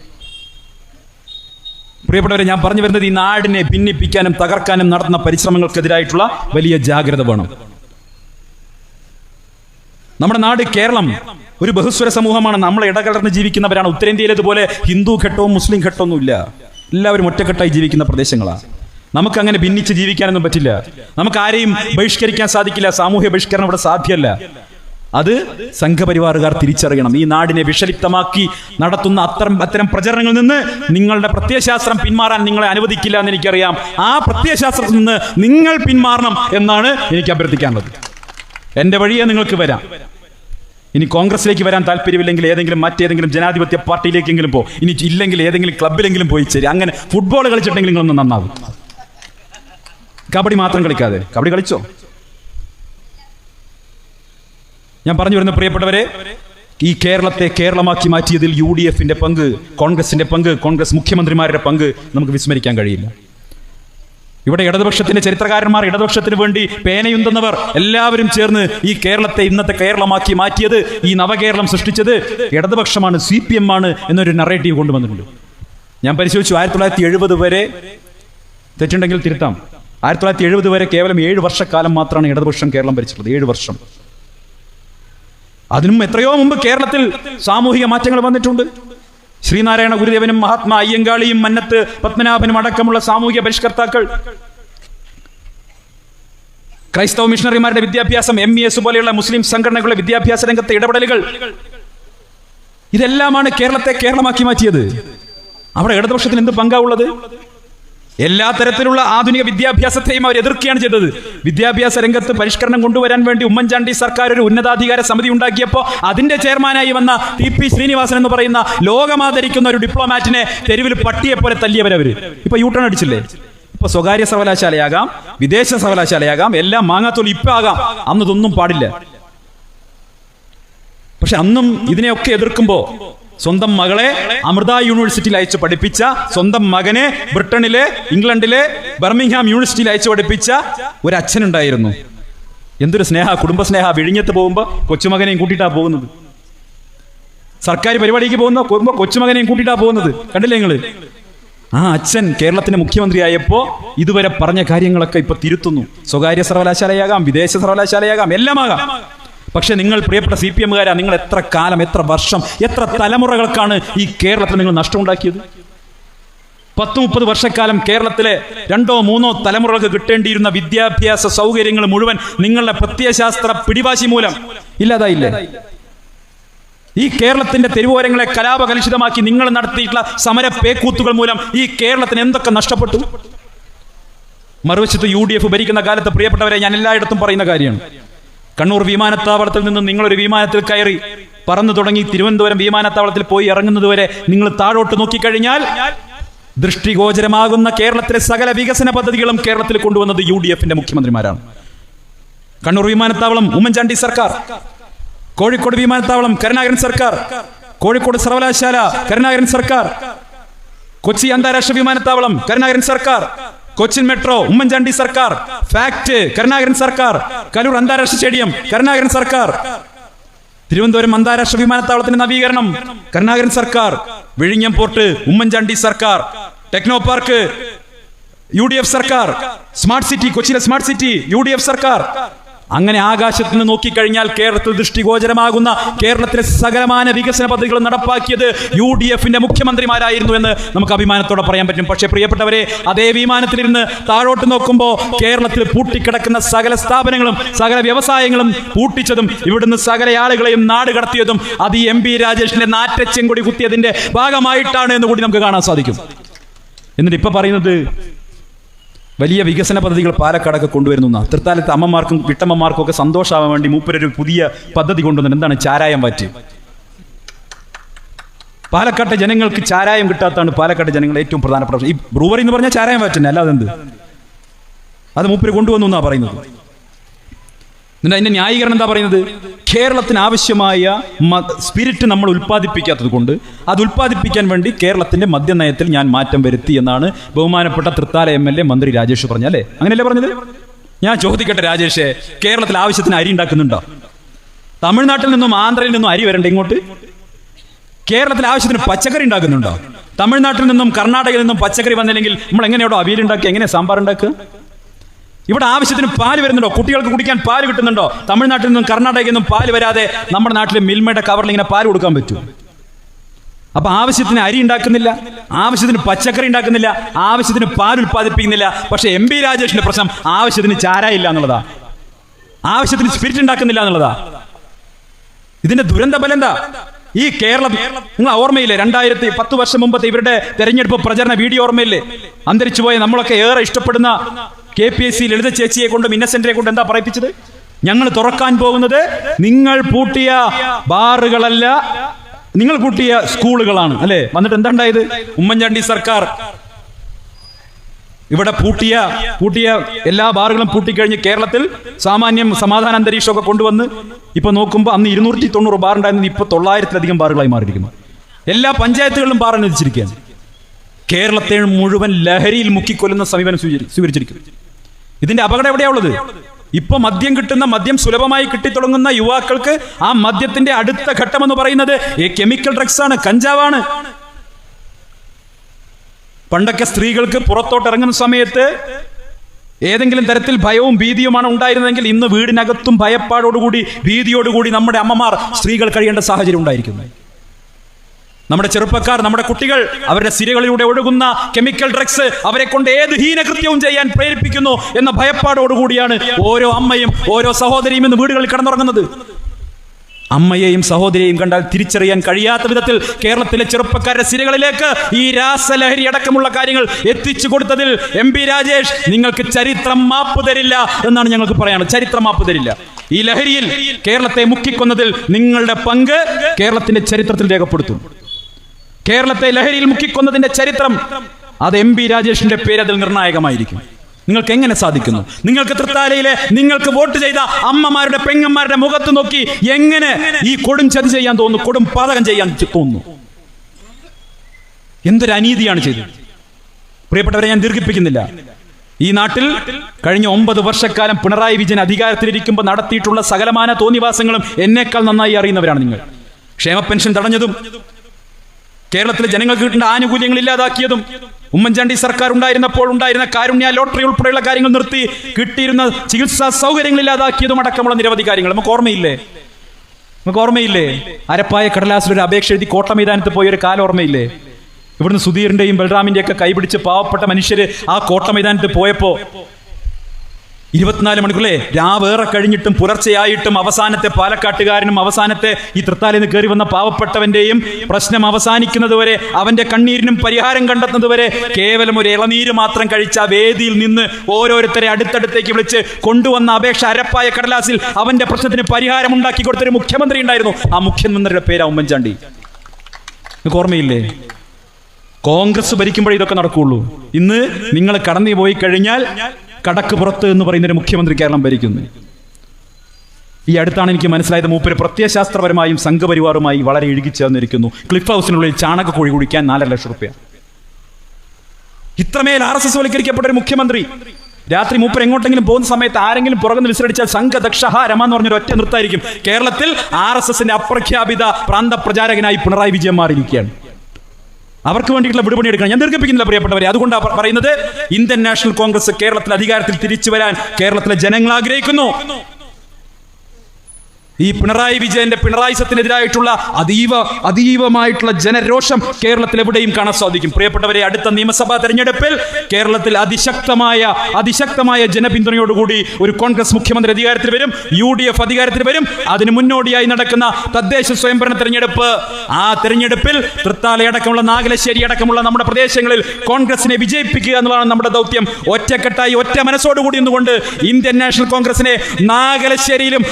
പ്രിയപ്പെട്ടവരെ ഞാൻ പറഞ്ഞു വരുന്നത് ഈ നാടിനെ ഭിന്നിപ്പിക്കാനും തകർക്കാനും നടത്തുന്ന പരിശ്രമങ്ങൾക്കെതിരായിട്ടുള്ള വലിയ ജാഗ്രത വേണം. നമ്മുടെ നാട് കേരളം ഒരു ബഹുസ്വര സമൂഹമാണ്. നമ്മൾ ഇടകലർന്ന് ജീവിക്കുന്നവരാണ്. ഉത്തരേന്ത്യയിലേതുപോലെ ഹിന്ദു ഘട്ടവും മുസ്ലിം ഘട്ടമൊന്നും ഇല്ല എല്ലാവരും ഒറ്റക്കെട്ടായി ജീവിക്കുന്ന പ്രദേശങ്ങളാണ് നമുക്ക് അങ്ങനെ ഭിന്നിച്ച് ജീവിക്കാനൊന്നും പറ്റില്ല. നമുക്ക് ആരെയും ബഹിഷ്കരിക്കാൻ സാധിക്കില്ല. സാമൂഹ്യ ബഹിഷ്കരണം ഇവിടെ സാധ്യമല്ല. അത് സംഘപരിവാറുകാർ തിരിച്ചറിയണം. ഈ നാടിനെ വിഷലിപ്തമാക്കി നടത്തുന്ന അത്തരം അത്തരം പ്രചരണങ്ങളിൽ നിന്ന് നിങ്ങളുടെ പ്രത്യയശാസ്ത്രം പിന്മാറാൻ നിങ്ങളെ അനുവദിക്കില്ല എന്ന് എനിക്കറിയാം. ആ പ്രത്യയശാസ്ത്രത്തിൽ നിന്ന് നിങ്ങൾ പിന്മാറണം എന്നാണ് എനിക്ക് അഭ്യർത്ഥിക്കാനുള്ളത്. എന്റെ വഴിയെ നിങ്ങൾക്ക് വരാം. ഇനി കോൺഗ്രസിലേക്ക് വരാൻ താല്പര്യമില്ലെങ്കിൽ ഏതെങ്കിലും മറ്റേതെങ്കിലും ജനാധിപത്യ പാർട്ടിയിലേക്കെങ്കിലും പോ. ഇനി ഇല്ലെങ്കിൽ ഏതെങ്കിലും ക്ലബിലെങ്കിലും പോയി ചേരി. അങ്ങനെ ഫുട്ബോൾ കളിച്ചിട്ടെങ്കിലും നിങ്ങളൊന്ന് നന്നാവും. കബഡി മാത്രം കളിക്കാതെ. കബഡി കളിച്ചോ? ഞാൻ പറഞ്ഞു വരുന്ന പ്രിയപ്പെട്ടവരെ ഈ കേരളത്തെ കേരളമാക്കി മാറ്റിയതിൽ യു ഡി എഫിന്റെ പങ്ക് കോൺഗ്രസിന്റെ പങ്ക് കോൺഗ്രസ് മുഖ്യമന്ത്രിമാരുടെ പങ്ക് നമുക്ക് വിസ്മരിക്കാൻ കഴിയില്ല. ഇവിടെ ഇടതുപക്ഷത്തിന്റെ ചരിത്രകാരന്മാർ ഇടതുപക്ഷത്തിന് വേണ്ടി പേനയുന്തുന്നവർ എല്ലാവരും ചേർന്ന് ഈ കേരളത്തെ ഇന്നത്തെ കേരളമാക്കി മാറ്റിയത് ഈ നവകേരളം സൃഷ്ടിച്ചത് ഇടതുപക്ഷമാണ് സി പി എം ആണ് എന്നൊരു നറേറ്റീവ് കൊണ്ടുവന്നിട്ടുണ്ട്. ഞാൻ പരിശോധിച്ചു ആയിരത്തി തൊള്ളായിരത്തി എഴുപത് വരെ തെറ്റുണ്ടെങ്കിൽ തിരുത്താം. ആയിരത്തി തൊള്ളായിരത്തി എഴുപത് വരെ കേവലം ഏഴ് വർഷക്കാലം മാത്രമാണ് ഇടതുപക്ഷം കേരളം ഭരിച്ചിട്ടുള്ളത്. ഏഴ് വർഷം. അതിനും എത്രയോ മുമ്പ് കേരളത്തിൽ സാമൂഹിക മാറ്റങ്ങൾ വന്നിട്ടുണ്ട്. ശ്രീനാരായണ ഗുരുദേവനും മഹാത്മാ അയ്യങ്കാളിയും മന്നത്ത് പത്മനാഭനും അടക്കമുള്ള സാമൂഹിക പരിഷ്കർത്താക്കൾ ക്രൈസ്തവ മിഷണറിമാരുടെ വിദ്യാഭ്യാസം എം ഇ എസ് പോലെയുള്ള മുസ്ലിം സംഘടനകളുടെ വിദ്യാഭ്യാസ രംഗത്തെ ഇടപെടലുകൾ ഇതെല്ലാമാണ് കേരളത്തെ കേരളമാക്കി മാറ്റിയത്. അവിടെ ഇടതുപക്ഷത്തിന് എന്ത് പങ്കാ ഉള്ളത്? എല്ലാ തരത്തിലുള്ള ആധുനിക വിദ്യാഭ്യാസത്തെയും അവർ എതിർക്കുകയാണ് ചെയ്തത്. വിദ്യാഭ്യാസ രംഗത്ത് പരിഷ്കരണം കൊണ്ടുവരാൻ വേണ്ടി ഉമ്മൻചാണ്ടി സർക്കാർ ഒരു ഉന്നതാധികാര സമിതി ഉണ്ടാക്കിയപ്പോൾ അതിന്റെ ചെയർമാനായി വന്ന ടി പി ശ്രീനിവാസൻ എന്ന് പറയുന്ന ലോകമാദരിക്കുന്ന ഒരു ഡിപ്ലോമാറ്റിനെ തെരുവിൽ പട്ടിയെ പോലെ തല്ലിയവരവർ ഇപ്പൊ യൂട്ടൺ അടിച്ചില്ലേ? ഇപ്പൊ സ്വകാര്യ സർവകലാശാലയാകാം വിദേശ സർവകലാശാലയാകാം എല്ലാം മാങ്ങാത്തോൽ ഇപ്പൊ ആകാം. അന്ന് ഇതൊന്നും പാടില്ല. പക്ഷെ അന്നും ഇതിനെയൊക്കെ എതിർക്കുമ്പോ സ്വന്തം മകളെ അമൃത യൂണിവേഴ്സിറ്റിയിൽ അയച്ച് പഠിപ്പിച്ച സ്വന്തം മകനെ ബ്രിട്ടനിലെ ഇംഗ്ലണ്ടിലെ ബർമിംഗ്ഹാം യൂണിവേഴ്സിറ്റിയിൽ അയച്ച് പഠിപ്പിച്ച ഒരു അച്ഛനുണ്ടായിരുന്നു. എന്തൊരു സ്നേഹ കുടുംബസ്നേഹ വിഴിഞ്ഞത്ത് പോകുമ്പോൾ കൊച്ചുമകനെയും കൂട്ടിയിട്ടാണ് പോകുന്നത്? സർക്കാർ പരിപാടിക്ക് പോകുന്ന പോകുമ്പോൾ കൊച്ചുമകനെയും കൂട്ടിയിട്ടാ പോകുന്നത്? കണ്ടില്ലേ നിങ്ങൾ? ആ അച്ഛൻ കേരളത്തിന്റെ മുഖ്യമന്ത്രിയായപ്പോ ഇതുവരെ പറഞ്ഞ കാര്യങ്ങളൊക്കെ ഇപ്പൊ തിരുത്തുന്നു. സ്വകാര്യ സർവകലാശാലയാകാം വിദേശ സർവകലാശാലയാകാം എല്ലാമാകാം. പക്ഷെ നിങ്ങൾ പ്രിയപ്പെട്ട സി പി എമ്മുകാരാ നിങ്ങൾ എത്ര കാലം എത്ര വർഷം എത്ര തലമുറകൾക്കാണ് ഈ കേരളത്തിൽ നിങ്ങൾ നഷ്ടമുണ്ടാക്കിയത്? പത്ത് മുപ്പത് വർഷക്കാലം കേരളത്തിലെ രണ്ടോ മൂന്നോ തലമുറകൾക്ക് കിട്ടേണ്ടിയിരുന്ന വിദ്യാഭ്യാസ സൗകര്യങ്ങൾ മുഴുവൻ നിങ്ങളുടെ പ്രത്യയശാസ്ത്ര പിടിവാശി മൂലം ഇല്ലാതായില്ലേ? ഈ കേരളത്തിന്റെ തെരുവോരങ്ങളെ കലാപകലുഷിതമാക്കി നിങ്ങൾ നടത്തിയിട്ടുള്ള സമര പേക്കൂത്തുകൾ മൂലം ഈ കേരളത്തിന് എന്തൊക്കെ നഷ്ടപ്പെട്ടു? മറുവശത്ത് യു ഡി എഫ് ഭരിക്കുന്ന കാലത്ത് പ്രിയപ്പെട്ടവരെ ഞാൻ എല്ലായിടത്തും പറയുന്ന കാര്യമാണ്. കണ്ണൂർ വിമാനത്താവളത്തിൽ നിന്ന് നിങ്ങളൊരു വിമാനത്തിൽ കയറി പറന്നു തുടങ്ങി തിരുവനന്തപുരം വിമാനത്താവളത്തിൽ പോയി ഇറങ്ങുന്നതുവരെ നിങ്ങൾ താഴോട്ട് നോക്കിക്കഴിഞ്ഞാൽ ദൃഷ്ടിഗോചരമാകുന്ന കേരളത്തിലെ സകല വികസന പദ്ധതികളും കേരളത്തിൽ കൊണ്ടുവന്നത് യു ഡി എഫിന്റെ മുഖ്യമന്ത്രിമാരാണ്. കണ്ണൂർ വിമാനത്താവളം ഉമ്മൻചാണ്ടി സർക്കാർ കോഴിക്കോട് വിമാനത്താവളം കരുണാകരൻ സർക്കാർ കോഴിക്കോട് സർവകലാശാല കരുണാകരൻ സർക്കാർ കൊച്ചി അന്താരാഷ്ട്ര വിമാനത്താവളം കരുണാകരൻ സർക്കാർ കൊച്ചിൻ മെട്രോ ഉമ്മൻചാണ്ടി സർക്കാർ. ഫാക്ട് കരുണാകരൻ സർക്കാർ. കലൂർ അന്താരാഷ്ട്ര സ്റ്റേഡിയം കരുണാകരൻ സർക്കാർ. തിരുവനന്തപുരം അന്താരാഷ്ട്ര വിമാനത്താവളത്തിന്റെ നവീകരണം കരുണാകരൻ സർക്കാർ. വിഴിഞ്ഞം പോർട്ട് ഉമ്മൻചാണ്ടി സർക്കാർ. Techno park U D F സർക്കാർ. സ്മാർട്ട് സിറ്റി കൊച്ചിയിലെ smart city U D F സർക്കാർ. അങ്ങനെ ആകാശത്ത് നിന്ന് നോക്കിക്കഴിഞ്ഞാൽ കേരളത്തിൽ ദൃഷ്ടിഗോചരമാകുന്ന കേരളത്തിലെ സകലമാന വികസന പദ്ധതികൾ നടപ്പാക്കിയത് യു ഡി എഫിന്റെ മുഖ്യമന്ത്രിമാരായിരുന്നു എന്ന് നമുക്ക് അഭിമാനത്തോടെ പറയാൻ പറ്റും. പക്ഷേ പ്രിയപ്പെട്ടവരെ അതേ വിമാനത്തിലിരുന്ന് താഴോട്ട് നോക്കുമ്പോൾ കേരളത്തിൽ പൂട്ടിക്കിടക്കുന്ന സകല സ്ഥാപനങ്ങളും സകല വ്യവസായങ്ങളും പൂട്ടിച്ചതും ഇവിടുന്ന് സകല ആളുകളെയും നാട് കടത്തിയതും അത് എം പി രാജേഷിന്റെ നാറ്റച്ചെങ്കൊടി കുത്തിയതിന്റെ ഭാഗമായിട്ടാണ് എന്ന് കൂടി നമുക്ക് കാണാൻ സാധിക്കും. എന്നിട്ട് ഇപ്പൊ പറയുന്നത് വലിയ വികസന പദ്ധതികൾ പാലക്കാടൊക്കെ കൊണ്ടുവരുന്നു തൃത്താലത്ത് അമ്മമാർക്കും വിട്ടമ്മമാർക്കും ഒക്കെ സന്തോഷമാവാൻ വേണ്ടി മൂപ്പരൊരു പുതിയ പദ്ധതി കൊണ്ടുവന്നത് എന്താണ് ചാരായം വാറ്റ്? പാലക്കാട്ടെ ജനങ്ങൾക്ക് ചാരായം കിട്ടാത്തതാണ് പാലക്കാട്ടെ ജനങ്ങൾ ഏറ്റവും പ്രധാനപ്പെട്ട പ്രശ്നം. ഈ ബ്രൂവറി എന്ന് പറഞ്ഞാൽ ചാരായം വാറ്റ് തന്നെ അല്ലാതെ എന്ത് അത് മൂപ്പര് കൊണ്ടുവന്നു എന്നാ പറയുന്നത്. എന്നിട്ട് അതിന്റെ ന്യായീകരണം എന്താ പറയുന്നത്? കേരളത്തിന് ആവശ്യമായ സ്പിരിറ്റ് നമ്മൾ ഉൽപ്പാദിപ്പിക്കാത്തത് കൊണ്ട് അത് ഉൽപ്പാദിപ്പിക്കാൻ വേണ്ടി കേരളത്തിന്റെ മദ്യനയത്തിൽ ഞാൻ മാറ്റം വരുത്തി എന്നാണ് ബഹുമാനപ്പെട്ട തൃത്താല എം എൽ എ മന്ത്രി രാജേഷ് പറഞ്ഞ അല്ലേ? അങ്ങനെയല്ലേ പറഞ്ഞത്? ഞാൻ ചോദിക്കട്ടെ രാജേഷേ കേരളത്തിൽ ആവശ്യത്തിന് അരി ഉണ്ടാക്കുന്നുണ്ടോ? തമിഴ്നാട്ടിൽ നിന്നും ആന്ധ്രയിൽ നിന്നും അരി വരണ്ടേ ഇങ്ങോട്ട്? കേരളത്തിൽ ആവശ്യത്തിന് പച്ചക്കറി ഉണ്ടാക്കുന്നുണ്ടോ? തമിഴ്നാട്ടിൽ നിന്നും കർണാടകയിൽ നിന്നും പച്ചക്കറി വന്നില്ലെങ്കിൽ നമ്മൾ എങ്ങനെയാണോ അവിയൽ ഉണ്ടാക്കുക എങ്ങനെ സാമ്പാർ ഉണ്ടാക്കുക? ഇവിടെ ആവശ്യത്തിന് പാൽ വരുന്നുണ്ടോ? കുട്ടികൾക്ക് കുടിക്കാൻ പാൽ കിട്ടുന്നുണ്ടോ? തമിഴ്നാട്ടിൽ നിന്നും കർണാടകയിൽ നിന്നും പാൽ വരാതെ നമ്മുടെ നാട്ടിലെ മിൽമയുടെ കവറിൽ ഇങ്ങനെ പാൽ കൊടുക്കാൻ പറ്റും അപ്പൊ ആവശ്യത്തിന് അരി ഉണ്ടാക്കുന്നില്ല ആവശ്യത്തിന് പച്ചക്കറി ഉണ്ടാക്കുന്നില്ല ആവശ്യത്തിന് പാൽ ഉൽപ്പാദിപ്പിക്കുന്നില്ല. പക്ഷെ എം പി രാജേഷിന്റെ പ്രശ്നം ആവശ്യത്തിന് ചാരായില്ല എന്നുള്ളതാ. ആവശ്യത്തിന് സ്പിരിറ്റ് ഉണ്ടാക്കുന്നില്ല എന്നുള്ളതാ. ഇതിന്റെ ദുരന്ത ഫലം എന്താ? ഈ കേരളം നിങ്ങൾ ഓർമ്മയില്ലേ? രണ്ടായിരത്തി പത്ത് വർഷം മുമ്പത്തെ ഇവരുടെ തെരഞ്ഞെടുപ്പ് പ്രചരണ വീഡിയോ ഓർമ്മയില്ലേ? അന്തരിച്ചു പോയ നമ്മളൊക്കെ ഏറെ ഇഷ്ടപ്പെടുന്ന K P S C Lalitha ചേച്ചിയെ കൊണ്ടും ഇന്നസെന്റിനെ കൊണ്ട് എന്താ പറയിപ്പിച്ചത്? ഞങ്ങൾ തുറക്കാൻ പോകുന്നത് നിങ്ങൾ പൂട്ടിയ ബാറുകളല്ല നിങ്ങൾ പൂട്ടിയ സ്കൂളുകളാണ് അല്ലെ? വന്നിട്ട് എന്താ ഉണ്ടായത്? ഉമ്മൻചാണ്ടി സർക്കാർ ഇവിടെ പൂട്ടിയ പൂട്ടിയ എല്ലാ ബാറുകളും പൂട്ടിക്കഴിഞ്ഞ് കേരളത്തിൽ സാമാന്യം സമാധാന അന്തരീക്ഷമൊക്കെ കൊണ്ടുവന്ന് ഇപ്പൊ നോക്കുമ്പോൾ അന്ന് ഇരുന്നൂറ്റി തൊണ്ണൂറ് ബാർ ഉണ്ടായിരുന്നത് ഇപ്പൊ തൊള്ളായിരത്തിലധികം ബാറുകളായി മാറിയിരിക്കുന്നു. എല്ലാ പഞ്ചായത്തുകളിലും ബാർ അനുവദിച്ചിരിക്കുകയാണ്. കേരളത്തെ മുഴുവൻ ലഹരിയിൽ മുക്കിക്കൊല്ലുന്ന സമീപനം സ്വീകരിച്ചിരിക്കും ഇതിന്റെ അപകടം എവിടെയാണുള്ളത്? ഇപ്പൊ മദ്യം കിട്ടുന്ന മദ്യം സുലഭമായി കിട്ടിത്തുടങ്ങുന്ന യുവാക്കൾക്ക് ആ മദ്യത്തിന്റെ അടുത്ത ഘട്ടം എന്ന് പറയുന്നത് ഈ കെമിക്കൽ ഡ്രഗ്സ് ആണ് കഞ്ചാവാണ്. പണ്ടൊക്കെ സ്ത്രീകൾക്ക് പുറത്തോട്ട് ഇറങ്ങുന്ന സമയത്ത് ഏതെങ്കിലും തരത്തിൽ ഭയവും ഭീതിയുമാണ് ഉണ്ടായിരുന്നതെങ്കിൽ ഇന്ന് വീടിനകത്തും ഭയപ്പാടോടുകൂടി ഭീതിയോടുകൂടി നമ്മുടെ അമ്മമാർ സ്ത്രീകൾ കഴിയേണ്ട സാഹചര്യം ഉണ്ടായിരിക്കുന്നു. നമ്മുടെ ചെറുപ്പക്കാർ നമ്മുടെ കുട്ടികൾ അവരുടെ സിരകളിലൂടെ ഒഴുകുന്ന കെമിക്കൽ ഡ്രഗ്സ് അവരെ കൊണ്ട് ഏത് ഹീനകൃത്യവും ചെയ്യാൻ പ്രേരിപ്പിക്കുന്നു എന്ന ഭയപ്പാടോടുകൂടിയാണ് ഓരോ അമ്മയും ഓരോ സഹോദരിയും ഇന്ന് വീടുകളിൽ കിടന്നുറങ്ങുന്നത്. അമ്മയെയും സഹോദരിയെയും കണ്ടാൽ തിരിച്ചറിയാൻ കഴിയാത്ത വിധത്തിൽ കേരളത്തിലെ ചെറുപ്പക്കാരുടെ സിരകളിലേക്ക് ഈ രാസലഹരി അടക്കമുള്ള കാര്യങ്ങൾ എത്തിച്ചു കൊടുത്തതിൽ എം പി രാജേഷ് നിങ്ങൾക്ക് ചരിത്രം മാപ്പ് തരില്ല എന്നാണ് ഞങ്ങൾക്ക് പറയാനുള്ളത്. ചരിത്രം മാപ്പ് തരില്ല. ഈ ലഹരിയിൽ കേരളത്തെ മുക്കിക്കൊന്നതിൽ നിങ്ങളുടെ പങ്ക് കേരളത്തിന്റെ ചരിത്രത്തിൽ രേഖപ്പെടുത്തും കേരളത്തെ ലഹരിയിൽ മുക്കിക്കൊന്നതിന്റെ ചരിത്രം അത് എം പി രാജേഷിന്റെ പേര് അതിൽ നിർണായകമായിരിക്കും. നിങ്ങൾക്ക് എങ്ങനെ സാധിക്കുന്നു? നിങ്ങൾക്ക് തൃത്താലയിലെ നിങ്ങൾക്ക് വോട്ട് ചെയ്ത അമ്മമാരുടെ പെങ്ങന്മാരുടെ മുഖത്ത് നോക്കി എങ്ങനെ ഈ കൊടും ചതി ചെയ്യാൻ തോന്നുന്നു? കൊടും പാതകം ചെയ്യാൻ തോന്നുന്നു? എന്തൊരു അനീതിയാണ് ചെയ്തത്? പ്രിയപ്പെട്ടവരെ ഞാൻ ദീർഘിപ്പിക്കുന്നില്ല. ഈ നാട്ടിൽ കഴിഞ്ഞ ഒമ്പത് വർഷക്കാലം പിണറായി വിജയൻ അധികാരത്തിലിരിക്കുമ്പോൾ നടത്തിയിട്ടുള്ള സകലമാന തോന്നിവാസങ്ങളും എന്നേക്കാൾ നന്നായി അറിയുന്നവരാണ് നിങ്ങൾ. ക്ഷേമ പെൻഷൻ തടഞ്ഞതും കേരളത്തിലെ ജനങ്ങൾക്ക് കിട്ടേണ്ട ആനുകൂല്യങ്ങൾ ഇല്ലാതാക്കിയതും ഉമ്മൻചാണ്ടി സർക്കാർ ഉണ്ടായിരുന്നപ്പോൾ ഉണ്ടായിരുന്ന കാരുണ്യ ലോട്ടറി ഉൾപ്പെടെയുള്ള കാര്യങ്ങൾ നിർത്തി കിട്ടിയിരുന്ന ചികിത്സാ സൗകര്യങ്ങൾ ഇല്ലാതാക്കിയതും അടക്കമുള്ള നിരവധി കാര്യങ്ങൾ. നമുക്ക് ഓർമ്മയില്ലേ? നമുക്ക് ഓർമ്മയില്ലേ? അരപ്പായ കടലാസിൽ ഒരു അപേക്ഷ എഴുതി കോട്ട മൈതാനത്ത് പോയ ഒരു കാലം ഓർമ്മയില്ലേ? ഇവിടുന്ന് സുധീറിന്റെയും ബൽറാമിന്റെയും ഒക്കെ കൈപിടിച്ച് പാവപ്പെട്ട മനുഷ്യര് ആ കോട്ട മൈതാനത്ത് പോയപ്പോ ഇരുപത്തിനാല് രാ രാവേറെ കഴിഞ്ഞിട്ടും പുലർച്ചയായിട്ടും അവസാനത്തെ പാലക്കാട്ടുകാരനും അവസാനത്തെ ഈ തൃത്താലിൽ നിന്ന് കയറി വന്ന പാവപ്പെട്ടവന്റെയും പ്രശ്നം അവസാനിക്കുന്നതുവരെ അവന്റെ കണ്ണീരിനും പരിഹാരം കണ്ടെത്തുന്നതുവരെ കേവലം ഒരു ഇളനീര് മാത്രം കഴിച്ച വേദിയിൽ നിന്ന് ഓരോരുത്തരെ അടുത്തടുത്തേക്ക് വിളിച്ച് കൊണ്ടുവന്ന അപേക്ഷ അരപ്പായ കടലാസിൽ അവന്റെ പ്രശ്നത്തിന് പരിഹാരം ഉണ്ടാക്കി കൊടുത്തൊരു മുഖ്യമന്ത്രി ഉണ്ടായിരുന്നു. ആ മുഖ്യമന്ത്രിയുടെ പേരാ ഉമ്മൻചാണ്ടി. നിങ്ങൾക്ക് ഓർമ്മയില്ലേ? കോൺഗ്രസ് ഭരിക്കുമ്പോഴേ ഇതൊക്കെ നടക്കുകയുള്ളൂ ഇന്ന് നിങ്ങൾ കടന്നു പോയി കഴിഞ്ഞാൽ കടക്ക് പുറത്ത് എന്ന് പറയുന്ന ഒരു മുഖ്യമന്ത്രി കേരളം ഭരിക്കുന്നു. ഈ അടുത്താണ് എനിക്ക് മനസ്സിലായത് മൂപ്പര് പ്രത്യയശാസ്ത്രപരമായും സംഘപരിവാറുമായി വളരെ ഇഴുകി ചേർന്നിരിക്കുന്നു. ക്ലിഫ് ഹൗസിനുള്ളിൽ കോഴി കുടിക്കാൻ നാലര ലക്ഷം റുപ്യ. ഇത്രമേൽ ആർ എസ് എസ് വൽക്കരിക്കപ്പെട്ട ഒരു മുഖ്യമന്ത്രി രാത്രി മൂപ്പർ എങ്ങോട്ടെങ്കിലും പോകുന്ന സമയത്ത് ആരെങ്കിലും പുറകുന്ന് വിസരടിച്ചാൽ സംഘദക്ഷഹ രമ എന്ന് പറഞ്ഞൊരു ഒറ്റ നൃത്തായിരിക്കും. കേരളത്തിൽ ആർ എസ് എസിന്റെ അപ്രഖ്യാപിത പ്രാന്ത പ്രചാരകനായി പിണറായി വിജയൻ മാറിയിരിക്കുകയാണ്. അവർക്ക് വേണ്ടിയിട്ടുള്ള വിടുപണി എടുക്കണം. ഞാൻ ദീർഘിപ്പിക്കുന്നില്ല പ്രിയപ്പെട്ടവരെ. അതുകൊണ്ടാണ് പറയുന്നത് ഇന്ത്യൻ നാഷണൽ കോൺഗ്രസ് കേരളത്തിൽ അധികാരത്തിൽ തിരിച്ചു വരാൻ കേരളത്തിലെ ജനങ്ങൾ ആഗ്രഹിക്കുന്നു. ഈ പിണറായി വിജയന്റെ പിണറായിസത്തിനെതിരായിട്ടുള്ള അതീവ അതീവമായിട്ടുള്ള ജനരോഷം കേരളത്തിൽ എവിടെയും കാണാൻ സാധിക്കും. പ്രിയപ്പെട്ടവരെ അടുത്ത നിയമസഭാ തെരഞ്ഞെടുപ്പിൽ കേരളത്തിൽ അതിശക്തമായ അതിശക്തമായ ജനപിന്തുണയോടുകൂടി ഒരു കോൺഗ്രസ് മുഖ്യമന്ത്രി അധികാരത്തിൽ വരും യു ഡി എഫ് അധികാരത്തിൽ വരും. അതിന് മുന്നോടിയായി നടക്കുന്ന തദ്ദേശ സ്വയംഭരണ തെരഞ്ഞെടുപ്പ്. ആ തെരഞ്ഞെടുപ്പിൽ തൃത്താലയടക്കമുള്ള നാഗലശ്ശേരി അടക്കമുള്ള നമ്മുടെ പ്രദേശങ്ങളിൽ കോൺഗ്രസിനെ വിജയിപ്പിക്കുക എന്നുള്ളതാണ് നമ്മുടെ ദൗത്യം. ഒറ്റക്കെട്ടായി ഒറ്റ മനസ്സോടുകൂടി നിന്നുകൊണ്ട് ഇന്ത്യൻ നാഷണൽ കോൺഗ്രസിനെ നാഗലശ്ശേരിയിലും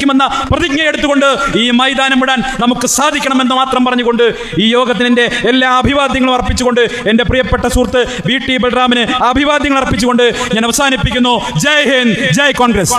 അധികാരത്തിലെത്തിക്കുമെന്ന പ്രതിജ്ഞ എടുത്തുകൊണ്ട് ഈ മൈതാനം വിടാൻ നമുക്ക് സാധിക്കണമെന്ന് മാത്രം പറഞ്ഞുകൊണ്ട് ഈ യോഗത്തിന് എല്ലാ അഭിവാദ്യങ്ങളും അർപ്പിച്ചുകൊണ്ട് എന്റെ പ്രിയപ്പെട്ട സുഹൃത്ത് വി ടി ബൽറാമിന് അഭിവാദ്യങ്ങൾ അർപ്പിച്ചുകൊണ്ട് ഞാൻ അവസാനിപ്പിക്കുന്നു. ജയ് ഹിന്ദ് ജയ് കോൺഗ്രസ്.